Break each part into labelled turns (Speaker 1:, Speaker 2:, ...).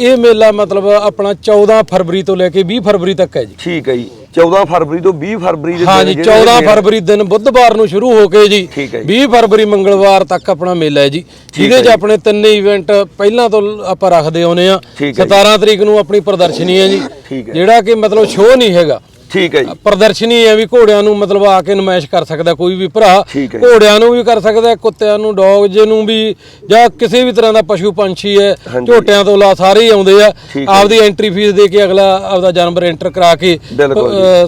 Speaker 1: ਇਹ ਮੇਲਾ ਮਤਲਬ ਆਪਣਾ 14 ਫਰਵਰੀ ਤੋਂ ਲੈ ਕੇ 20 ਫਰਵਰੀ ਤੱਕ ਹੈ ਜੀ
Speaker 2: ਠੀਕ ਹੈ ਜੀ 14 ਫਰਵਰੀ ਤੋਂ 20 ਫਰਵਰੀ ਦੇ
Speaker 1: ਹਾਂ ਜੀ
Speaker 2: ਦਿਨ ਜਿਹੜੇ
Speaker 1: 14
Speaker 2: ਹੈਗੇ ਆ।
Speaker 1: ਫਰਵਰੀ ਦਿਨ ਬੁੱਧਵਾਰ ਨੂੰ ਸ਼ੁਰੂ ਹੋ ਕੇ ਜੀ
Speaker 2: ਠੀਕ ਹੈ ਜੀ।
Speaker 1: 20 ਫਰਵਰੀ ਮੰਗਲਵਾਰ ਤੱਕ ਆਪਣਾ ਮੇਲਾ ਹੈ ਜੀ ਜਿਹਦੇ 'ਚ ਆਪਣੇ ਤਿੰਨ ਇਵੈਂਟ ਪਹਿਲਾਂ ਤੋਂ ਆਪਾਂ ਰੱਖਦੇ ਆਉਨੇ ਆ
Speaker 2: ਠੀਕ ਹੈ ਜੀ।
Speaker 1: 17 ਤਰੀਕ ਨੂੰ ਆਪਣੀ ਪ੍ਰਦਰਸ਼ਨੀ ਹੈ ਜੀ। ਜਿਹੜਾ ਕਿ ਮਤਲਬ ਸ਼ੋਅ ਨਹੀਂ ਹੈਗਾ
Speaker 2: ਠੀਕ ਹੈ ਜੀ
Speaker 1: ਪ੍ਰਦਰਸ਼ਨੀ ਹੈ ਵੀ ਘੋੜਿਆਂ ਨੂੰ ਮਤਲਬ ਆ ਕੇ ਨਮਾਇਸ਼ ਕਰ ਸਕਦਾ ਕੋਈ ਵੀ ਭਰਾ। ਘੋੜਿਆਂ ਨੂੰ ਵੀ ਕਰ ਸਕਦਾ ਕੁੱਤਿਆਂ ਨੂੰ ਡੌਗ ਨੂੰ ਵੀ ਜਾਂ ਕਿਸੇ ਵੀ ਤਰ੍ਹਾਂ ਦਾ ਪਸ਼ੂ ਪੰਛੀ ਹੈ। ਝੋਟਿਆਂ ਤੋਂ ਲਾ ਸਾਰੇ ਹੀ ਆਉਂਦੇ ਆ। ਆਪਦੀ ਐਂਟਰੀ ਫੀਸ ਦੇ ਕੇ ਅਗਲਾ ਆਪਦਾ ਜਾਨਵਰ ਐਂਟਰ ਕਰਾ ਕੇ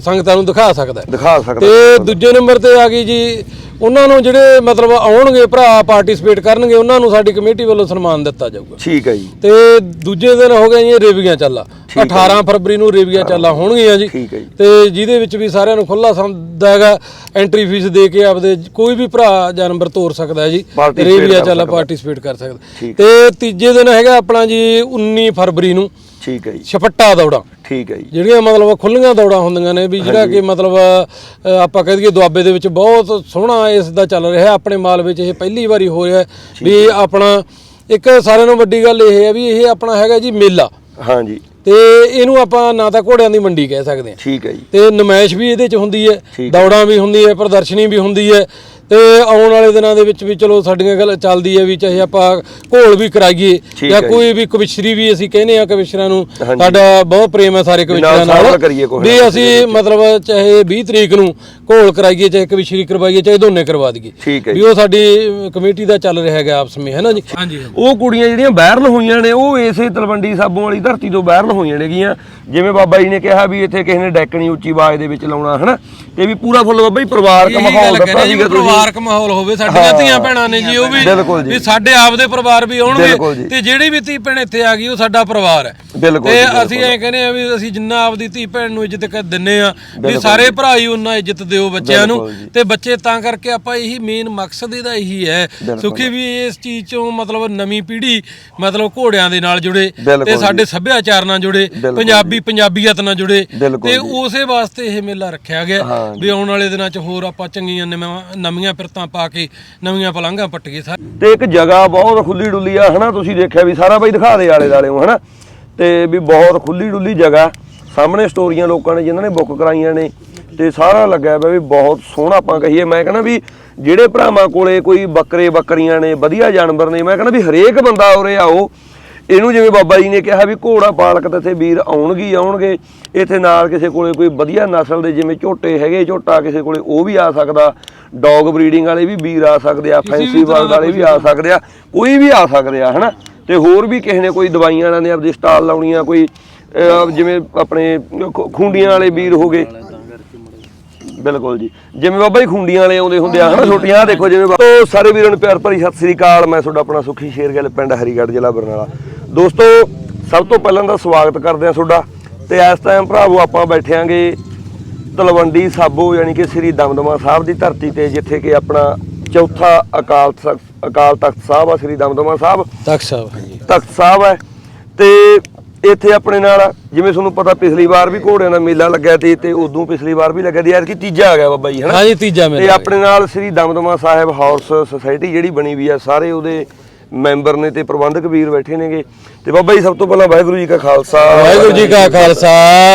Speaker 1: ਸੰਗਤਾਂ ਨੂੰ ਦਿਖਾ ਸਕਦਾ।
Speaker 2: ਦਿਖਾ ਸਕਦਾ
Speaker 1: ਤੇ ਦੂਜੇ ਨੰਬਰ ਤੇ ਆ ਗਈ ਜੀ ਉਹਨਾਂ ਨੂੰ ਜਿਹੜੇ ਮਤਲਬ ਆਉਣਗੇ ਭਰਾ ਪਾਰਟਿਸਿਪੇਟ ਕਰਨਗੇ ਉਹਨਾਂ ਨੂੰ ਸਾਡੀ ਕਮੇਟੀ ਵੱਲੋਂ ਸਨਮਾਨ ਦਿੱਤਾ ਜਾਊਗਾ।
Speaker 2: ਠੀਕ ਹੈ ਜੀ।
Speaker 1: ਤੇ ਦੂਜੇ ਦਿਨ ਹੋ ਗਿਆ ਜੀ ਰੇਵੀਆਂ ਚਾਲਾ। 18 ਫਰਵਰੀ ਨੂੰ ਰੇਵੀਆਂ ਚਾਲਾ ਹੋਣਗੀਆਂ ਜੀ।
Speaker 2: ਠੀਕ ਹੈ ਜੀ।
Speaker 1: ਤੇ ਜਿਹਦੇ ਵਿੱਚ ਵੀ ਸਾਰਿਆਂ ਨੂੰ ਖੁੱਲਾ ਸੰਦਾ ਹੈਗਾ ਐਂਟਰੀ ਫੀਸ ਦੇ ਕੇ ਆਪਦੇ ਕੋਈ ਵੀ ਭਰਾ ਜਾਨਵਰ ਤੋਰ ਸਕਦਾ ਹੈ ਜੀ ਰੇਵੀਆਂ ਚਾਲਾ। ਪਾਰਟਿਸਿਪੇਟ ਕਰ ਸਕਦਾ। ਤੇ ਤੀਜੇ ਦਿਨ ਹੈਗਾ ਆਪਣਾ ਜੀ 19 ਫਰਵਰੀ ਨੂੰ।
Speaker 2: ਠੀਕ ਹੈ ਜੀ।
Speaker 1: ਛਪੱਟਾ ਦੌੜਾਂ।
Speaker 2: ਠੀਕ ਹੈ ਜੀ।
Speaker 1: ਜਿਹੜੀਆਂ ਮਤਲਬ ਖੁੱਲੀਆਂ ਦੌੜਾਂ ਹੁੰਦੀਆਂ ਨੇ ਵੀ ਜਿਹੜਾ ਕਿ ਮਤਲਬ ਆਪਾਂ ਕਹਿ ਦਈਏ ਦੁਆਬੇ ਦੇ ਵਿੱਚ ਬਹੁਤ ਸੋਹਣਾ ਇਸ ਦਾ ਚੱਲ ਰਿਹਾ ਆਪਣੇ ਮਾਲ ਵਿੱਚ ਇਹ ਪਹਿਲੀ ਵਾਰੀ ਹੋ ਰਿਹਾ ਵੀ ਆਪਣਾ ਇੱਕ ਸਾਰਿਆਂ ਨੂੰ ਵੱਡੀ ਗੱਲ ਇਹ ਹੈ ਵੀ ਇਹ ਆਪਣਾ ਹੈਗਾ ਜੀ ਮੇਲਾ।
Speaker 2: ਹਾਂ ਜੀ
Speaker 1: ਤੇ ਇਹਨੂੰ ਆਪਾਂ ਨਾ ਤਾਂ ਘੋੜਿਆਂ ਦੀ ਮੰਡੀ ਕਹਿ ਸਕਦੇ ਹਾਂ।
Speaker 2: ਠੀਕ ਹੈ ਜੀ।
Speaker 1: ਤੇ ਨਮਾਇਸ਼ ਵੀ ਇਹਦੇ ਚ ਹੁੰਦੀ ਹੈ। ਦੌੜਾਂ ਵੀ ਹੁੰਦੀ ਹੈ ਪ੍ਰਦਰਸ਼ਨੀ ਵੀ ਹੁੰਦੀ ਹੈ ਤੇ ਆਉਣ ਵਾਲੇ ਦਿਨਾਂ ਦੇ ਵਿੱਚ ਵੀ ਚਲੋ ਸਾਡੀਆਂ ਗੱਲ ਚੱਲਦੀ ਹੈ ਵੀ ਚਾਹੇ ਆਪਾਂ ਘੋਲ ਵੀ ਕਰਾਈਏ ਜਾਂ ਕੋਈ ਵੀ ਕਵਿਸ਼ਰੀ ਵੀ ਅਸੀਂ ਕਹਿੰਦੇ ਆ ਕਵਿਸ਼ਰਾਂ ਨੂੰ। ਸਾਡਾ ਬਹੁਤ ਪ੍ਰੇਮ ਹੈ ਸਾਰੇ ਕਵਿਸ਼ਰਾਂ
Speaker 2: ਨਾਲ
Speaker 1: ਵੀ ਅਸੀਂ ਮਤਲਬ ਚਾਹੇ 20 ਤਰੀਕ ਨੂੰ ਘੋਲ ਕਰਾਈਏ ਚਾਹੇ ਕਵਿਸ਼ਰੀ ਕਰਵਾਈਏ ਚਾਹੇ ਦੋਨੇ ਕਰਵਾ ਦਈਏ। ਵੀ ਉਹ ਸਾਡੀ ਕਮੇਟੀ ਦਾ ਚੱਲ ਰਿਹਾ ਹੈਗਾ ਆਪਸ ਵਿੱਚ ਹੈ ਨਾ ਜੀ?
Speaker 2: ਉਹ ਕੁੜੀਆਂ ਜਿਹੜੀਆਂ ਵਾਇਰਲ ਹੋਈਆਂ ਨੇ ਉਹ ਇਸੇ ਤਲਵੰਡੀ ਸਾਬੋਂ ਵਾਲੀ ਧਰਤੀ ਤੋਂ ਵਾਇਰਲ ਹੋਈਆਂ ਨੇਗੀਆਂ। ਜਿਵੇਂ ਬਾਬਾ ਜੀ ਨੇ ਕਿਹਾ ਵੀ ਇੱਥੇ ਕਿਸੇ ਨੇ ਡੈਕਣੀ ਉੱਚੀ ਆਵਾਜ਼ ਦੇ ਵਿੱਚ ਲਾਉਣਾ ਹਨਾ? ਤੇ ਵੀ ਪੂਰਾ ਫੁੱਲ ਬਾਬਾ ਜੀ ਪਰਿਵਾਰਕ ਮਾਹੌਲ ਦੱਸਿਆ ਸੀਗਾ ਤੁਸੀਂ
Speaker 1: ਪਰਿਵਾਰਕ ਮਾਹੌਲ ਹੋਵੇ ਸਾਡੀਆਂ ਧੀਆਂ ਭੈਣਾਂ ਨੇ ਜੀ ਉਹ ਵੀ। ਵੀ ਸਾਡੇ ਆਪਦੇ ਪਰਿਵਾਰ ਵੀ। ਆਉਣਗੇ ਤੇ ਜਿਹੜੀ ਵੀ ਧੀ ਭੈਣ ਇੱਥੇ ਆ ਗਈ ਉਹ ਸਾਡਾ ਪਰਿਵਾਰ ਹੈ ਤੇ। ਅਸੀਂ ਐਂ ਕਹਿੰਦੇ ਆ ਵੀ ਅਸੀਂ ਜਿੰਨਾ ਆਪਦੀ ਧੀ ਭੈਣ ਨੂੰ ਇੱਜ਼ਤ ਕਰ ਦਿੰਨੇ ਆ ਵੀ ਸਾਰੇ ਭਰਾ ਹੀ ਉਹਨਾਂ ਇੱਜ਼ਤ ਦਿਓ ਬੱਚਿਆਂ ਨੂੰ। ਤੇ ਬੱਚੇ ਤਾਂ ਕਰਕੇ ਆਪਾਂ ਇਹੀ ਮੇਨ ਮਕਸਦ ਇਹਦਾ ਇਹੀ ਹੈ ਸੁਖੀ ਵੀ ਇਸ ਚੀਜ਼ ਚੋਂ ਮਤਲਬ ਨਵੀਂ ਪੀੜ੍ਹੀ ਮਤਲਬ ਘੋੜਿਆਂ ਦੇ ਨਾਲ ਜੁੜੇ ਤੇ। ਸਾਡੇ ਸੱਭਿਆਚਾਰ ਨਾਲ ਜੁੜੇ ਪੰਜਾਬੀ ਪੰਜਾਬੀਅਤ ਨਾਲ ਜੁੜੇ ਤੇ। ਉਸੇ ਵਾਸਤੇ ਇਹ ਮੇਲਾ ਰੱਖਿਆ ਗਿਆ ਵੀ ਆਉਣ ਵਾਲੇ ਦਿਨਾਂ 'ਚ ਹੋਰ ਆਪਾਂ ਚੰਗੀਆਂ ਨਵਾਂ- ਨਵੀਆਂ ਪਿਰਤਾਂ ਪਾ ਕੇ ਨਵੀਆਂ ਪਲੰਘਾਂ ਪੱਟੀਏ ਸਾਰੇ
Speaker 2: ਤੇ ਇੱਕ ਜਗ੍ਹਾ ਬਹੁਤ ਖੁੱਲੀ ਡੁੱਲੀ ਆ, ਹਨਾ ਤੁਸੀਂ ਦੇਖਿਆ ਵੀ ਸਾਰਾ ਬਾਈ ਦਿਖਾ ਦੇ ਆਲੇ ਦਾਲੇ ਨੂੰ, ਹਨਾ? ਤੇ ਵੀ ਬਹੁਤ ਖੁੱਲੀ ਡੁੱਲੀ ਜਗ੍ਹਾ, ਸਾਹਮਣੇ ਸਟੋਰੀਆਂ ਲੋਕਾਂ ਨੇ ਜਿਨ੍ਹਾਂ ਨੇ ਬੁੱਕ ਕਰਾਈਆਂ ਨੇ, ਤੇ ਸਾਰਾ ਲੱਗਿਆ ਪਿਆ ਵੀ ਬਹੁਤ ਸੋਹਣਾ ਆਪਾਂ ਕਹੀਏ। ਮੈਂ ਕਹਿੰਦਾ ਵੀ ਜਿਹੜੇ ਭਰਾਵਾਂ ਕੋਲੇ ਕੋਈ ਬੱਕਰੇ ਬੱਕਰੀਆਂ ਨੇ, ਵਧੀਆ ਜਾਨਵਰ ਨੇ, ਮੈਂ ਕਹਿੰਦਾ ਵੀ ਹਰੇਕ ਬੰਦਾ ਉਰੇ ਆਓ ਇਹਨੂੰ ਜਿਵੇਂ ਬਾਬਾ ਜੀ ਨੇ ਕਿਹਾ ਵੀ ਘੋੜਾ ਪਾਲਕ ਤੇ ਇੱਥੇ ਵੀਰ ਆਉਣਗੇ ਹੀ ਆਉਣਗੇ ਇੱਥੇ ਨਾਲ ਕਿਸੇ ਕੋਲੇ ਕੋਈ ਵਧੀਆ ਨਸਲ ਦੇ ਜਿਵੇਂ ਝੋਟੇ ਹੈਗੇ ਝੋਟਾ ਕਿਸੇ ਕੋਲੇ ਉਹ ਵੀ ਆ ਸਕਦਾ ਡੌਗ ਬਰੀਡਿੰਗ ਵਾਲੇ ਵੀ ਵੀਰ ਆ ਸਕਦੇ ਆ ਫੈਂਸੀ ਵਰਲਡ ਵਾਲੇ ਵੀ ਆ ਸਕਦੇ ਆ ਕੋਈ ਵੀ ਆ ਸਕਦੇ ਆ ਹਨਾ? ਤੇ ਹੋਰ ਵੀ ਕਿਸੇ ਨੇ ਕੋਈ ਦਵਾਈਆਂ ਵਾਲਿਆਂ ਨੇ ਆਪਦੀ ਸਟਾਲ ਲਾਉਣੀ ਆ ਕੋਈ ਜਿਵੇਂ ਆਪਣੇ ਖੁੰਡੀਆਂ ਵਾਲੇ ਵੀਰ ਹੋ ਗਏ। ਬਿਲਕੁਲ ਜੀ। ਜਿਵੇਂ ਬਾਬਾ ਜੀ ਖੁੰਡੀਆਂ ਵਾਲੇ ਆਉਂਦੇ ਹੁੰਦੇ ਆ ਹਨਾ? ਛੋਟੀਆਂ ਦੇਖੋ ਜਿਵੇਂ ਸਾਰੇ ਵੀਰਾਂ ਨੂੰ ਪਿਆਰ ਭਰੀ ਸਤਿ ਸ੍ਰੀ ਅਕਾਲ। ਮੈਂ ਤੁਹਾਡਾ ਆਪਣਾ ਸੁਖੀ ਸ਼ੇਰਗਿੱਲ ਪਿੰਡ ਹਰੀਗੜ੍ਹ ਜ਼ਿਲ੍ਹਾ ਬਰਨਾਲਾ। ਦੋਸਤੋ ਸਭ ਤੋਂ ਪਹਿਲਾਂ ਤਾਂ ਸਵਾਗਤ ਕਰਦੇ ਆ ਤੁਹਾਡਾ ਤੇ ਇਸ ਟਾਈਮ ਭਰਾਵੋ ਆਪਾਂ ਬੈਠਿਆਂਗੇ ਤਲਵੰਡੀ ਸਾਬੋ ਯਾਨੀ ਕਿ ਸ੍ਰੀ ਦਮਦਮਾ ਸਾਹਿਬ ਦੀ ਧਰਤੀ ਤੇ ਜਿੱਥੇ ਕਿ ਆਪਣਾ ਚੌਥਾ ਅਕਾਲ ਤਖਤ ਅਕਾਲ ਤਖਤ ਸਾਹਿਬ ਆ ਸ੍ਰੀ ਦਮਦਮਾ ਸਾਹਿਬ।
Speaker 1: ਤਖਤ ਸਾਹਿਬ ਹਾਂਜੀ।
Speaker 2: ਤਖਤ ਸਾਹਿਬ ਹੈ ਤੇ ਇੱਥੇ ਆਪਣੇ ਨਾਲ ਜਿਵੇਂ ਤੁਹਾਨੂੰ ਪਤਾ ਪਿਛਲੀ ਵਾਰ ਵੀ ਘੋੜਿਆਂ ਦਾ ਮੇਲਾ ਲੱਗਿਆ ਸੀ ਤੇ ਉਦੋਂ ਪਿਛਲੀ ਵਾਰ ਵੀ ਲੱਗਿਆ ਸੀ ਯਾਰ ਕਿ ਤੀਜਾ ਆ ਗਿਆ ਬਾਬਾ ਜੀ ਹਨਾ?
Speaker 1: ਹਾਂਜੀ ਤੀਜਾ
Speaker 2: ਤੇ
Speaker 1: ਮੇਲਾ
Speaker 2: ਆਪਣੇ ਨਾਲ ਸ੍ਰੀ ਦਮਦਮਾ ਸਾਹਿਬ ਹਾਊਸ ਸੁਸਾਇਟੀ ਜਿਹੜੀ ਬਣੀ ਵੀ ਆ ਸਾਰੇ ਉਹਦੇ ਮੈਂਬਰ ਨੇ ਤੇ ਪ੍ਰਬੰਧਕ ਵੀਰ ਬੈਠੇ ਨੇਗੇ। ਤੇ ਬਾਬਾ ਜੀ, ਸਭ ਤੋਂ ਪਹਿਲਾਂ ਵਾਹਿਗੁਰੂ ਜੀ ਕਾ ਖਾਲਸਾ।
Speaker 1: ਵਾਹਿਗੁਰੂ ਜੀ ਕਾ ਖਾਲਸਾ,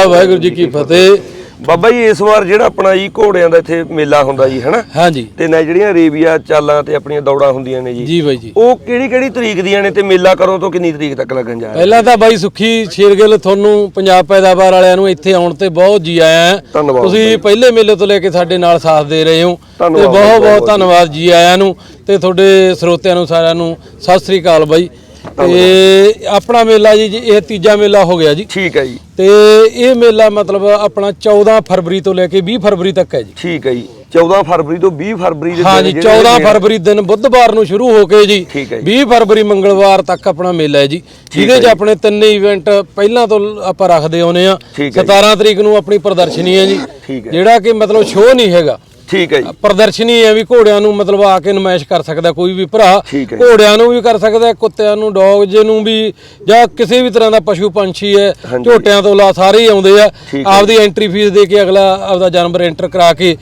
Speaker 1: ਵਾਹਿਗੁਰੂ ਜੀ ਕੀ ਫਤਿਹ।
Speaker 2: ਬਾਬਾ ਜੀ ਇਸ ਵਾਰ ਜਿਹੜਾ ਆਪਣਾ ਜੀ ਘੋੜਿਆਂ ਦਾ ਇੱਥੇ ਮੇਲਾ ਹੁੰਦਾ ਜੀ ਹਨਾ?
Speaker 1: ਹਾਂਜੀ।
Speaker 2: ਤੇ ਨਾ ਜਿਹੜੀਆਂ ਰੇਬੀਆ ਚਾਲਾਂ ਤੇ ਆਪਣੀਆਂ ਦੌੜਾਂ ਹੁੰਦੀਆਂ ਨੇ ਜੀ।
Speaker 1: ਜੀ ਬਾਈ ਜੀ।
Speaker 2: ਉਹ ਕਿਹੜੀ ਕਿਹੜੀ ਤਰੀਕ ਦੀਆਂ ਨੇ ਤੇ ਮੇਲਾ ਕਰੋ ਤੋਂ ਕਿੰਨੀ ਤਰੀਕ ਤੱਕ ਲੱਗਣ ਜਾ ਰਿਹਾ?
Speaker 1: ਪਹਿਲਾਂ ਤਾਂ ਬਾਈ ਸੁਖੀ ਸ਼ੇਰਗਿੱਲ ਤੁਹਾਨੂੰ ਪੰਜਾਬ ਪੈਦਾਵਾਰ ਵਾਲਿਆਂ ਨੂੰ ਇੱਥੇ ਆਉਣ ਤੇ ਬਹੁਤ ਜੀ ਆਇਆਂ।
Speaker 2: ਧੰਨਵਾਦ
Speaker 1: ਤੁਸੀਂ ਪਹਿਲੇ ਮੇਲੇ ਤੋਂ ਲੈ ਕੇ ਸਾਡੇ ਨਾਲ ਸਾਥ ਦੇ ਰਹੇ ਹੋ ਤੇ ਬਹੁਤ ਬਹੁਤ ਧੰਨਵਾਦ ਜੀ ਆਇਆਂ ਨੂੰ ਤੇ ਤੁਹਾਡੇ ਸਰੋਤਿਆਂ ਨੂੰ ਸਾਰਿਆਂ ਨੂੰ। ਸਤਿ ਸ੍ਰੀ ਅਕਾਲ ਬਾਈ। ਤੇ ਆਪਣਾ ਮੇਲਾ ਜੀ ਇਹ ਤੀਜਾ ਮੇਲਾ ਹੋ ਗਿਆ ਜੀ।
Speaker 2: ਠੀਕ ਹੈ ਜੀ।
Speaker 1: ਤੇ ਇਹ ਮੇਲਾ ਮਤਲਬ ਆਪਣਾ 14 ਫਰਵਰੀ ਤੋਂ ਲੈ ਕੇ 20 ਫਰਵਰੀ ਤੱਕ ਹੈ ਜੀ।
Speaker 2: ਠੀਕ ਹੈ ਜੀ। 14 ਫਰਵਰੀ ਤੋਂ 20 ਫਰਵਰੀ ਦੇ
Speaker 1: ਹਾਂ ਜੀ
Speaker 2: ਦਿਨ ਜਿਹੜੇ
Speaker 1: 14
Speaker 2: ਹੈਗੇ ਆ।
Speaker 1: ਫਰਵਰੀ ਦਿਨ ਬੁੱਧਵਾਰ ਨੂੰ ਸ਼ੁਰੂ ਹੋ ਕੇ ਜੀ
Speaker 2: ਠੀਕ ਹੈ ਜੀ।
Speaker 1: 20 ਫਰਵਰੀ ਮੰਗਲਵਾਰ ਤੱਕ ਆਪਣਾ ਮੇਲਾ ਹੈ ਜੀ। ਜਿਹਦੇ 'ਚ ਆਪਣੇ ਤਿੰਨ ਇਵੈਂਟ ਪਹਿਲਾਂ ਤੋਂ ਆਪਾਂ ਰੱਖਦੇ ਆਉਨੇ ਆ
Speaker 2: ਠੀਕ ਹੈ ਜੀ।
Speaker 1: 17 ਤਰੀਕ ਨੂੰ ਆਪਣੀ ਪ੍ਰਦਰਸ਼ਨੀ ਹੈ ਜੀ। ਜਿਹੜਾ ਕਿ ਮਤਲਬ ਸ਼ੋਅ ਨਹੀਂ ਹੈਗਾ।
Speaker 2: ਠੀਕ ਹੈ ਜੀ।
Speaker 1: ਪ੍ਰਦਰਸ਼ਨੀ ਹੈ ਵੀ ਘੋੜਿਆਂ ਨੂੰ ਮਤਲਬ ਆ ਕੇ ਨਮਾਇਸ਼ ਕਰ ਸਕਦਾ ਕੋਈ ਵੀ ਭਰਾ। ਘੋੜਿਆਂ ਨੂੰ ਵੀ ਕਰ ਸਕਦਾ ਕੁੱਤਿਆਂ ਨੂੰ ਡੌਗਜ਼ ਨੂੰ ਵੀ ਜਾਂ ਕਿਸੇ ਵੀ ਤਰ੍ਹਾਂ ਦਾ ਪਸ਼ੂ ਪੰਛੀ ਹੈ। ਝੋਟਿਆਂ ਤੋਂ ਲਾ ਸਾਰੇ ਹੀ ਆਉਂਦੇ ਆ। ਆਪਦੀ ਐਂਟਰੀ ਫੀਸ ਦੇ ਕੇ ਅਗਲਾ ਆਪਦਾ ਜਾਨਵਰ ਐਂਟਰ ਕਰਾ ਕੇ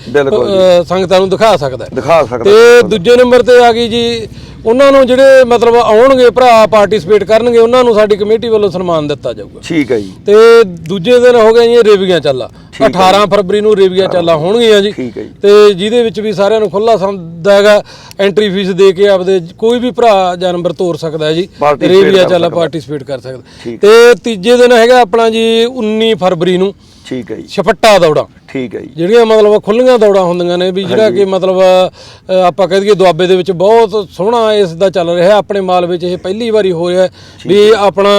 Speaker 1: ਸੰਗਤਾਂ ਨੂੰ ਦਿਖਾ ਸਕਦਾ।
Speaker 2: ਦਿਖਾ ਸਕਦਾ
Speaker 1: ਤੇ ਦੂਜੇ ਨੰਬਰ ਤੇ ਆ ਗਈ ਜੀ ਉਹਨਾਂ ਨੂੰ ਜਿਹੜੇ ਮਤਲਬ ਆਉਣਗੇ ਭਰਾ ਪਾਰਟਿਸਿਪੇਟ ਕਰਨਗੇ ਉਹਨਾਂ ਨੂੰ ਸਾਡੀ ਕਮੇਟੀ ਵੱਲੋਂ ਸਨਮਾਨ ਦਿੱਤਾ ਜਾਊਗਾ।
Speaker 2: ਠੀਕ ਹੈ ਜੀ।
Speaker 1: ਤੇ ਦੂਜੇ ਦਿਨ ਹੋ ਗਿਆ ਜੀ ਰੇਵੀਆਂ ਚਾਲਾ। 18 ਫਰਵਰੀ ਨੂੰ ਰੇਵੀਆਂ ਚਾਲਾ ਹੋਣਗੀਆਂ ਜੀ।
Speaker 2: ਠੀਕ ਹੈ ਜੀ।
Speaker 1: ਤੇ ਜਿਹਦੇ ਵਿੱਚ ਵੀ ਸਾਰਿਆਂ ਨੂੰ ਖੁੱਲਾ ਹੁੰਦਾ ਹੈਗਾ ਐਂਟਰੀ ਫੀਸ ਦੇ ਕੇ ਆਪਦੇ ਕੋਈ ਵੀ ਭਰਾ ਜਾਨਵਰ ਤੋਰ ਸਕਦਾ ਹੈ ਜੀ
Speaker 2: Participate
Speaker 1: ਰੇਵੀਆਂ
Speaker 2: ਕਰ
Speaker 1: ਚਾਲਾ
Speaker 2: ਸਕਦਾ।
Speaker 1: ਪਾਰਟਿਸਿਪੇਟ ਕਰ ਸਕਦਾ।
Speaker 2: ਠੀਕ।
Speaker 1: ਤੇ ਤੀਜੇ ਦਿਨ ਹੈਗਾ ਆਪਣਾ ਜੀ 19 ਫਰਵਰੀ ਨੂੰ
Speaker 2: ਠੀਕ ਹੈ ਜੀ।
Speaker 1: ਛਪੱਟਾ ਦੌੜਾ।
Speaker 2: ਠੀਕ ਹੈ ਜੀ।
Speaker 1: ਜਿਹੜੀਆਂ ਮਤਲਬ ਖੁੱਲੀਆਂ ਦੌੜਾਂ ਹੁੰਦੀਆਂ ਨੇ ਵੀ ਜਿਹੜਾ ਕਿ ਮਤਲਬ ਅ, ਆਪਾਂ ਕਹਿ ਦਈਏ ਦੁਆਬੇ ਦੇ ਵਿੱਚ ਬਹੁਤ ਸੋਹਣਾ ਇਸ ਦਾ ਚੱਲ ਰਿਹਾ ਆਪਣੇ ਮਾਲ ਵਿੱਚ ਇਹ ਪਹਿਲੀ ਵਾਰੀ ਹੋ ਰਿਹਾ ਵੀ ਆਪਣਾ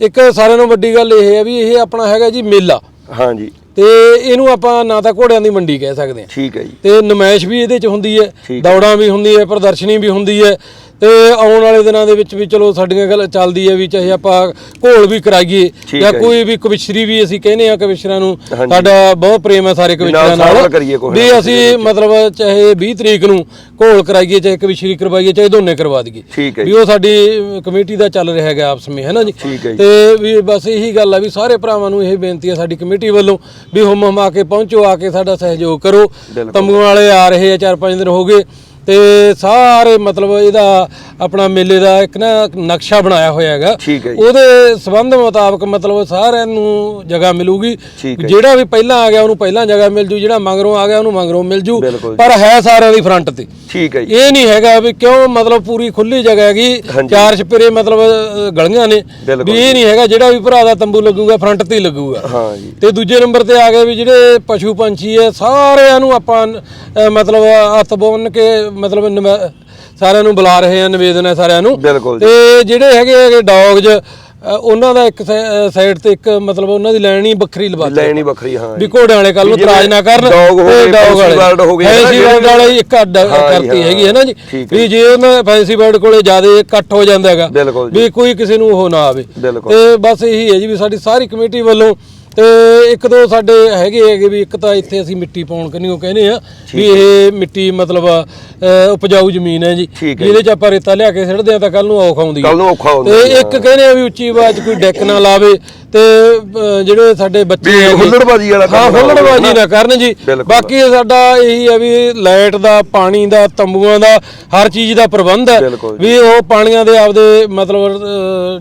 Speaker 1: ਇੱਕ ਸਾਰਿਆਂ ਨੂੰ ਵੱਡੀ ਗੱਲ ਇਹ ਹੈ ਵੀ ਇਹ ਆਪਣਾ ਹੈਗਾ ਜੀ ਮੇਲਾ।
Speaker 2: ਹਾਂ ਜੀ
Speaker 1: ਤੇ ਇਹਨੂੰ ਆਪਾਂ ਨਾ ਤਾਂ ਘੋੜਿਆਂ ਦੀ ਮੰਡੀ ਕਹਿ ਸਕਦੇ ਹਾਂ।
Speaker 2: ਠੀਕ ਹੈ ਜੀ।
Speaker 1: ਤੇ ਨਮਾਇਸ਼ ਵੀ ਇਹਦੇ ਚ ਹੁੰਦੀ ਹੈ ਦੌੜਾਂ ਵੀ ਹੁੰਦੀ ਹੈ ਪ੍ਰਦਰਸ਼ਨੀ ਵੀ ਹੁੰਦੀ ਹੈ ਤੇ ਆਉਣ ਵਾਲੇ ਦਿਨਾਂ ਦੇ ਵਿੱਚ ਵੀ ਚਲੋ ਸਾਡੀਆਂ ਗੱਲ ਚੱਲਦੀ ਹੈ ਵੀ ਚਾਹੇ ਆਪਾਂ ਘੋਲ ਵੀ ਕਰਾਈਏ ਜਾਂ ਕੋਈ ਵੀ ਕਵਿਸ਼ਰੀ ਵੀ ਅਸੀਂ ਕਹਿੰਦੇ ਆ ਕਵਿਸ਼ਰਾਂ ਨੂੰ। ਸਾਡਾ ਬਹੁਤ ਪ੍ਰੇਮ ਹੈ ਸਾਰੇ ਕਵਿਸ਼ਰਾਂ
Speaker 2: ਨਾਲ
Speaker 1: ਵੀ ਅਸੀਂ ਮਤਲਬ ਚਾਹੇ 20 ਤਰੀਕ ਨੂੰ ਘੋਲ ਕਰਾਈਏ ਚਾਹੇ ਕਵਿਸ਼ਰੀ ਕਰਵਾਈਏ ਚਾਹੇ ਦੋਨੇ ਕਰਵਾ ਦਈਏ। ਵੀ ਉਹ ਸਾਡੀ ਕਮੇਟੀ ਦਾ ਚੱਲ ਰਿਹਾ ਹੈਗਾ ਆਪਸ ਵਿੱਚ ਹੈ ਨਾ ਜੀ? ਤੇ ਵੀ ਬਸ ਇਹੀ ਗੱਲ ਆ ਵੀ ਸਾਰੇ ਭਰਾਵਾਂ ਨੂੰ ਇਹ ਬੇਨਤੀ ਹੈ ਸਾਡੀ ਕਮੇਟੀ ਵੱਲੋਂ ਵੀ ਹੁਮ ਹਮਾ ਕੇ ਪਹੁੰਚੋ ਆ ਕੇ ਸਾਡਾ ਸਹਿਯੋਗ ਕਰੋ। ਤੰਬੂਆਂ ਵਾਲੇ ਆ ਰਹੇ ਆ ਚਾਰ ਪੰਜ ਦਿਨ ਹੋ ਗਏ। ਤੇ ਸਾਰੇ ਮਤਲਬ ਇਹਦਾ ਆਪਣਾ ਮੇਲੇ ਦਾ ਇੱਕ ਨਾ ਨਕਸ਼ਾ ਬਣਾਇਆ ਹੋਇਆ ਹੈਗਾ।
Speaker 2: ਠੀਕ ਹੈ ਜੀ।
Speaker 1: ਉਹਦੇ ਸਬੰਧ ਮੁਤਾਬਕ ਮਤਲਬ ਸਾਰਿਆਂ ਨੂੰ ਜਗ੍ਹਾ ਮਿਲੂਗੀ।
Speaker 2: ਠੀਕ ਹੈ
Speaker 1: ਜਿਹੜਾ ਵੀ ਪਹਿਲਾਂ ਆ ਗਿਆ ਉਹਨੂੰ ਪਹਿਲਾਂ ਜਗ੍ਹਾ ਮਿਲ ਜੂ। ਜਿਹੜਾ ਮਗਰੋਂ ਆ ਗਿਆ ਉਹਨੂੰ ਮਗਰੋਂ ਮਿਲ ਜੂ।
Speaker 2: ਬਿਲਕੁਲ।
Speaker 1: ਪਰ ਹੈ ਸਾਰਿਆਂ ਦੀ ਫਰੰਟ ਤੇ।
Speaker 2: ਠੀਕ ਹੈ ਜੀ।
Speaker 1: ਇਹ ਨਹੀਂ ਹੈਗਾ ਵੀ ਕਿਉਂ ਮਤਲਬ ਪੂਰੀ ਖੁੱਲੀ ਜਗ੍ਹਾ ਹੈਗੀ।
Speaker 2: ਹਾਂਜੀ।
Speaker 1: ਚਾਰ ਛਪੇਰੇ ਮਤਲਬ ਅ, ਗਲੀਆਂ ਨੇ।
Speaker 2: ਬਿਲਕੁਲ
Speaker 1: ਵੀ ਇਹ ਨਹੀਂ ਹੈਗਾ ਜਿਹੜਾ ਵੀ ਭਰਾ ਦਾ ਤੰਬੂ ਲੱਗੂਗਾ ਫਰੰਟ ਤੇ ਹੀ ਲੱਗੂਗਾ।
Speaker 2: ਹਾਂ ਜੀ।
Speaker 1: ਤੇ ਦੂਜੇ ਨੰਬਰ ਤੇ ਆ ਗਏ ਵੀ ਜਿਹੜੇ ਪਸ਼ੂ ਪੰਛੀ ਹੈ ਸਾਰਿਆਂ ਨੂੰ ਆਪਾਂ ਅ, ਮਤਲਬ ਹੱਥ ਬੰਨ ਕੇ ਮਤਲਬ ਸਾਰਿਆਂ ਨੂੰ ਬੁਲਾ ਰਹੇ ਆ ਨਿਵੇਦਨ ਹੈ ਸਾਰਿਆਂ ਨੂੰ।
Speaker 2: ਬਿਲਕੁਲ ਜੀ।
Speaker 1: ਤੇ ਜਿਹੜੇ ਹੈਗੇ ਡੌਗਜ਼ ਉਹਨਾਂ ਦਾ ਇੱਕ ਸਾਈਡ ਤੇ ਇੱਕ ਮਤਲਬ ਉਹਨਾਂ ਦੀ ਲਾਈਨ ਹੀ ਵੱਖਰੀ ਲਵਾ ਦਿੱਤੀ
Speaker 2: ਲੈਣੀ ਵੱਖਰੀ ਹਾਂ
Speaker 1: ਵੀ ਘੋੜਿਆਂ ਵਾਲੇ ਕੱਲ ਨੂੰ
Speaker 2: ਜਿਵੇਂ
Speaker 1: ਇਤਰਾਜ਼ ਨਾ ਕਰਨ
Speaker 2: dog ਹੋ
Speaker 1: ਤੇ
Speaker 2: ਗਏ,
Speaker 1: dog
Speaker 2: fancy
Speaker 1: ਵਾਲੇ।
Speaker 2: bird ਹੋ ਗਏ,
Speaker 1: fancy
Speaker 2: ਹੈ ਨਾ
Speaker 1: bird ਵਾਲੇ ਇੱਕ ਅੱਡ
Speaker 2: ਹਾਂ ਜੀ,
Speaker 1: ਕਰਤੀ ਹੈਗੀ ਹੈ ਨਾ ਜੀ?
Speaker 2: ਠੀਕ
Speaker 1: ਵੀ ਜੇ। ਉਹਨਾਂ ਫੈਂਸੀ ਬਰਡ ਕੋਲੇ ਜ਼ਿਆਦਾ ਇਕੱਠ ਹੋ ਜਾਂਦਾ ਹੈਗਾ
Speaker 2: ਬਿਲਕੁਲ ਜੀ।
Speaker 1: ਵੀ ਕੋਈ ਕਿਸੇ ਨੂੰ ਉਹ ਨਾ ਆਵੇ।
Speaker 2: ਬਿਲਕੁਲ।
Speaker 1: ਤੇ ਬਸ ਇਹੀ ਹੈ ਜੀ ਵੀ ਸਾਡੀ ਸਾਰੀ ਕਮੇਟੀ ਵੱਲੋਂ ਤੇ ਇੱਕ ਦੋ ਸਾਡੇ ਹੈਗੇ ਹੈਗੇ ਵੀ ਇੱਕ ਤਾਂ ਇੱਥੇ ਅਸੀਂ ਮਿੱਟੀ ਪਾਉਣ ਕੰਨਿਓ ਕਹਿੰਦੇ ਆ ਵੀ ਇਹ ਮਿੱਟੀ ਮਤਲਬ ਉਪਜਾਊ ਜ਼ਮੀਨ ਹੈ ਜੀ। ਜਿਹਦੇ ਚ ਆਪਾਂ ਰੇਤਾ ਲਿਆ ਕੇ ਸਿੱਟਦੇ ਆ ਤਾਂ ਕੱਲ ਨੂੰ ਔਖ ਆਉਂਦੀ ਹੈ।
Speaker 2: ਕੱਲ ਨੂੰ ਔਖਾ ਹੁੰਦਾ
Speaker 1: ਤੇ ਇੱਕ ਕਹਿੰਦੇ ਆ ਵੀ ਉੱਚੀ ਆਵਾਜ਼ ਕੋਈ ਡੈਕ ਨਾ ਲਾਵੇ ਤੇ ਜਿਹੜੇ ਸਾਡੇ ਬੱਚੇ
Speaker 2: ਹੁੱਲੜਬਾਜ਼ੀ ਵਾਲਾ
Speaker 1: ਹਾਂ ਹੁੱਲੜਬਾਜ਼ੀ ਨਾ ਕਰਨ ਜੀ। ਬਾਕੀ ਸਾਡਾ ਇਹੀ ਹੈ ਵੀ ਲਾਈਟ ਦਾ ਪਾਣੀ ਦਾ ਤੰਬੂਆਂ ਦਾ ਹਰ ਚੀਜ਼ ਦਾ ਪ੍ਰਬੰਧ ਹੈ। ਵੀ ਉਹ ਪਾਣੀਆਂ ਦੇ ਆਪਦੇ ਮਤਲਬ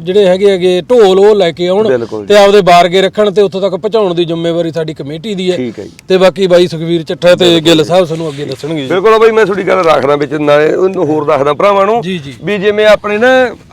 Speaker 1: ਜਿਹੜੇ ਹੈਗੇ ਹੈਗੇ ਢੋਲ ਉਹ ਲੈ ਕੇ ਆਉਣ। ਤੇ ਆਪਦੇ ਬਾਰਗੇ ਰੱਖਣ ਤੇ ਉੱਥੋਂ ਤੱਕ ਪਹੁੰਚਾਉਣ ਦੀ ਜ਼ਿੰਮੇਵਾਰੀ ਸਾਡੀ ਕਮੇਟੀ ਦੀ ਹੈ।
Speaker 2: ਠੀਕ ਹੈ ਜੀ।
Speaker 1: ਤੇ ਬਾਕੀ ਬਾਈ ਸੁਖਵੀਰ ਚੱਠਾ ਤੇ ਗਿੱਲ ਸਾਹਿਬ ਸਾਨੂੰ ਅੱਗੇ ਦੱਸਣਗੇ ਜੀ।
Speaker 2: ਬਿਲਕੁਲ ਬਈ ਮੈਂ ਤੁਹਾਡੀ ਗੱਲ ਰੱਖਦਾ ਵਿੱਚ ਨਾਲੇ ਉਹਨੂੰ ਹੋਰ ਦੱਸਦਾ ਭਰਾਵਾਂ ਨੂੰ
Speaker 1: ਜੀ, ਜੀ।
Speaker 2: ਵੀ ਜਿਵੇਂ ਆਪਣੇ ਨਾ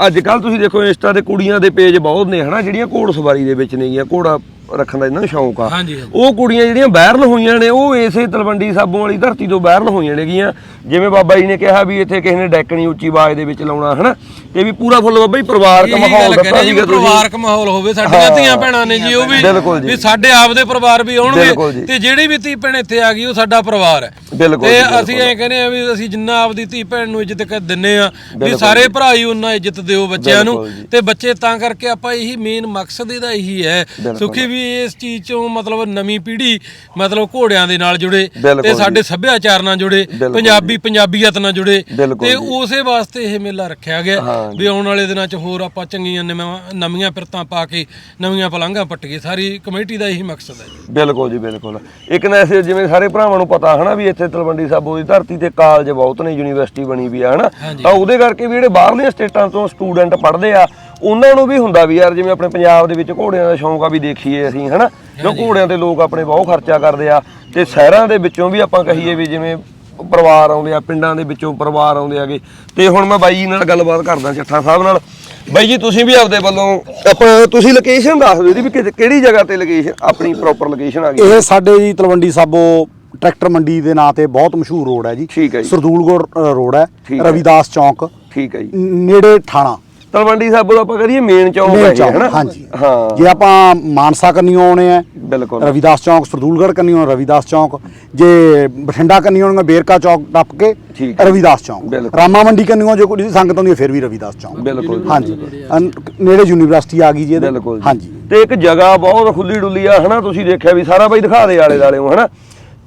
Speaker 2: ਅੱਜ ਕੱਲ ਤੁਸੀਂ ਦੇਖੋ ਇੰਸਟਾ ਤੇ ਕੁੜੀਆਂ ਦੇ ਪੇਜ ਬਹੁਤ ਨੇ ਹਨਾ ਜਿਹੜੀਆਂ ਘੋੜ ਸਵਾਰੀ ਦੇ ਵਿੱਚ ਨੇਗੀਆਂ ਘੋੜਾ ਰੱਖਣ ਦਾ ਇਹਨਾਂ ਨੂੰ ਸ਼ੌਂਕ ਆ।
Speaker 1: ਹਾਂਜੀ ਹਾਂਜੀ।
Speaker 2: ਉਹ ਕੁੜੀਆਂ ਜਿਹੜੀਆਂ ਵਾਇਰਲ ਹੋਈਆਂ ਨੇ ਉਹ ਇਸੇ ਤਲਵੰਡੀ ਸਾਬੋਂ ਵਾਲੀ ਧਰਤੀ ਤੋਂ ਵਾਇਰਲ ਹੋਈਆਂ ਨੇਗੀਆਂ। ਜਿਵੇਂ ਬਾਬਾ ਜੀ ਨੇ ਕਿਹਾ ਵੀ ਇੱਥੇ ਕਿਸੇ ਨੇ ਡੈਕ ਨਹੀਂ ਉੱਚੀ ਆਵਾਜ਼ ਦੇ ਵਿੱਚ ਲਾਉਣਾ ਹਨਾ? ਤੇ ਵੀ ਪੂਰਾ ਫੁੱਲ ਬਾਬਾ ਜੀ ਪਰਿਵਾਰਕ
Speaker 1: ਇਹੀ
Speaker 2: ਮਾਹੌਲ
Speaker 1: ਗੱਲ ਕਹਿੰਦੇ ਜੀ
Speaker 2: ਸੀਗਾ ਤੁਸੀਂ।
Speaker 1: ਪਰਿਵਾਰਕ ਮਾਹੌਲ ਹੋਵੇ ਸਾਡੀਆਂ ਧੀਆਂ ਭੈਣਾਂ ਨੇ ਜੀ ਉਹ ਵੀ
Speaker 2: ਜੀ।
Speaker 1: ਵੀ ਸਾਡੇ ਆਪਦੇ ਪਰਿਵਾਰ ਵੀ
Speaker 2: ਬਿਲਕੁਲ ਜੀ।
Speaker 1: ਆਉਣਗੇ ਤੇ ਜਿਹੜੀ ਵੀ ਧੀ ਭੈਣ ਇੱਥੇ ਆ ਗਈ ਉਹ ਸਾਡਾ ਪਰਿਵਾਰ ਹੈ।
Speaker 2: ਬਿਲਕੁਲ
Speaker 1: ਤੇ
Speaker 2: ਜੀ, ਬਿਲਕੁਲ।
Speaker 1: ਅਸੀਂ ਐਂ ਕਹਿੰਦੇ ਆ ਵੀ ਅਸੀਂ ਜਿੰਨਾ ਆਪਦੀ ਧੀ ਭੈਣ ਨੂੰ ਇੱਜ਼ਤ ਕਰ ਦਿੰਨੇ ਆ ਵੀ ਸਾਰੇ ਭਰਾ ਹੀ ਉਹਨਾਂ ਇੱਜ਼ਤ ਦਿਓ ਬੱਚਿਆਂ ਨੂੰ।
Speaker 2: ਬਿਲਕੁਲ ਜੀ।
Speaker 1: ਤੇ ਬੱਚੇ ਤਾਂ ਕਰਕੇ ਆਪਾਂ ਇਹੀ ਮੇਨ ਮਕਸਦ ਇਹਦਾ ਇਹੀ ਹੈ। ਸੁਖੀ ਵੀ ਇਸ ਚੀਜ਼ ਚੋਂ ਮਤਲਬ ਨਵੀਂ ਪੀੜ੍ਹੀ ਮਤਲਬ ਘੋੜਿਆਂ ਦੇ ਨਾਲ ਜੁੜੇ ਤੇ ਸਾਡੇ ਸੱਭਿਆਚਾਰ ਨਾਲ ਜੁੜੇ ਪੰਜਾਬੀ ਪੰਜਾਬੀਅਤ ਨਾਲ ਜੁੜੇ ਤੇ। ਉਸੇ ਵਾਸਤੇ ਇਹ ਮੇਲਾ ਰੱਖਿਆ ਗਿਆ ਵੀ ਆਉਣ ਵਾਲੇ ਦਿਨਾਂ 'ਚ ਹੋਰ ਆਪਾਂ ਚੰਗੀਆਂ ਨਵਾਂ- ਨਵੀਆਂ ਫਿਰਤਾਂ ਪਾ ਕੇ ਨਵੀਆਂ ਪਲੰਘਾਂ ਪੱਟੀਏ ਸਾਰੀ ਕਮੇਟੀ ਦਾ ਇਹੀ ਮਕਸਦ ਹੈ
Speaker 2: ਬਿਲਕੁਲ ਜੀ ਬਿਲਕੁਲ। ਇੱਕ ਨਾ ਐਸੇ ਜਿਵੇਂ ਸਾਰੇ ਭਰਾਵਾਂ ਨੂੰ ਪਤਾ ਹਨਾ ਵੀ ਇੱਥੇ ਤਲਵੰਡੀ ਸਾਬੋ ਦੀ ਧਰਤੀ ਤੇ ਕਾਲਜ ਬਹੁਤ ਨੇ ਯੂਨੀਵਰਸਿਟੀ ਬਣੀ ਵੀ ਆ ਹਨਾ। ਤਾਂ ਉਹਦੇ ਕਰਕੇ ਵੀ ਜਿਹੜੇ ਬਾਹਰਲੀਆਂ ਸਟੇਟਾਂ ਤੋਂ ਸਟੂਡੈਂਟ ਪੜ੍ਹਦੇ ਆ ਉਹਨਾਂ ਨੂੰ ਵੀ ਹੁੰਦਾ ਵੀ ਯਾਰ ਜਿਵੇਂ ਆਪਣੇ ਪੰਜਾਬ ਦੇ ਵਿੱਚ ਘੋੜਿਆਂ ਦਾ ਸ਼ੌਂਕ ਆ ਵੀ ਦੇਖੀਏ ਅਸੀਂ ਹਨਾ? ਕਿਉਂ ਘੋੜਿਆਂ ਤੇ ਲੋਕ ਆਪਣੇ ਬਹੁਤ ਖਰਚਾ ਕਰਦੇ ਆ ਤੇ ਸ਼ਹਿਰਾਂ ਦੇ ਵਿੱਚੋਂ ਵੀ ਆਪਾਂ ਕਹੀਏ ਵੀ ਜਿਵੇਂ ਪਰਿਵਾਰ ਆਉਂਦੇ ਆ ਪਿੰਡਾਂ ਦੇ ਵਿੱਚੋਂ ਪਰਿਵਾਰ ਆਉਂਦੇ ਆਗੇ। ਤੇ ਹੁਣ ਮੈਂ ਬਾਈ ਜੀ ਨਾਲ ਗੱਲਬਾਤ ਕਰਦਾ ਚੱਠਾ ਸਾਹਿਬ ਨਾਲ। ਬਾਈ ਜੀ ਤੁਸੀਂ ਵੀ ਆਪਦੇ ਵੱਲੋਂ ਆਪਾਂ ਤੁਸੀਂ ਲੋਕੇਸ਼ਨ ਦੱਸ ਦਿਓ ਇਹਦੀ ਵੀ ਕਿਹੜੀ ਜਗ੍ਹਾ ਤੇ ਲੋਕੇਸ਼ਨ ਆਪਣੀ ਪ੍ਰੋਪਰ ਲੋਕੇਸ਼ਨ ਆ ਗਈ?
Speaker 3: ਇਹ ਸਾਡੇ ਜੀ ਤਲਵੰਡੀ ਸਾਬੋ ਟਰੈਕਟਰ ਮੰਡੀ ਦੇ ਨਾਂ ਤੇ ਬਹੁਤ ਮਸ਼ਹੂਰ ਰੋਡ ਹੈ ਜੀ।
Speaker 2: ਠੀਕ ਹੈ ਜੀ।
Speaker 3: ਸਰਦੂਲਗੜ ਰੋਡ ਹੈ।
Speaker 2: ਠੀਕ ਹੈ।
Speaker 3: ਰਵਿਦਾਸ ਚੌਂਕ।
Speaker 2: ਠੀਕ ਹੈ ਜੀ।
Speaker 3: ਨੇੜੇ ਥਾਣਾ
Speaker 2: ਤਲਵੰਡੀ ਸਾਬੋ ਦਾ ਆਪਾਂ ਕਰੀਏ ਮੇਨ ਚੌਂਕ ਹੈ ਇਹ ਹਨਾ?
Speaker 3: ਹਾਂਜੀ।
Speaker 2: ਹਾਂ।
Speaker 3: ਜੇ ਆਪਾਂ ਮਾਨਸਾ ਕੰਨੀਓ ਆਉਣੇ ਆ
Speaker 2: ਬਿਲਕੁਲ।
Speaker 3: ਰਵਿਦਾਸ ਚੌਂਕ ਸਰਦੂਲਗੜ ਕੰਨੀਓ ਰਵਿਦਾਸ ਚੌਂਕ। ਜੇ ਬਠਿੰਡਾ ਕੰਨੀਓ ਆਉਣਗੇ ਬੇਰਕਾ ਚੌਕ ਟੱਪ ਕੇ
Speaker 2: ਠੀਕ ਹੈ।
Speaker 3: ਰਵਿਦਾਸ ਚੌਂਕ।
Speaker 2: ਬਿਲਕੁਲ।
Speaker 3: ਰਾਮਾ ਮੰਡੀ ਕੰਨੀਓ ਜੇ ਕੋਈ ਸੰਗਤ ਆਉਂਦੀ ਹੈ ਫਿਰ ਵੀ ਰਵਿਦਾਸ ਚੌਂਕ।
Speaker 2: ਬਿਲਕੁਲ। ਜੀ।
Speaker 3: ਹਾਂਜੀ। ਅਨ- ਨੇੜੇ ਯੂਨੀਵਰਸਿਟੀ ਆ ਗਈ ਜੀ ਇਹਦੇ।
Speaker 2: ਬਿਲਕੁਲ ਜੀ।
Speaker 3: ਹਾਂਜੀ।
Speaker 2: ਤੇ ਇੱਕ ਜਗ੍ਹਾ ਬਹੁਤ ਖੁੱਲੀ ਡੁੱਲੀ ਆ ਹਨਾ? ਤੁਸੀਂ ਦੇਖਿਆ ਵੀ ਸਾਰਾ ਬਾਈ ਦਿਖਾ ਦੇ ਆਲੇ ਦਾਲੇ ਹਨਾ?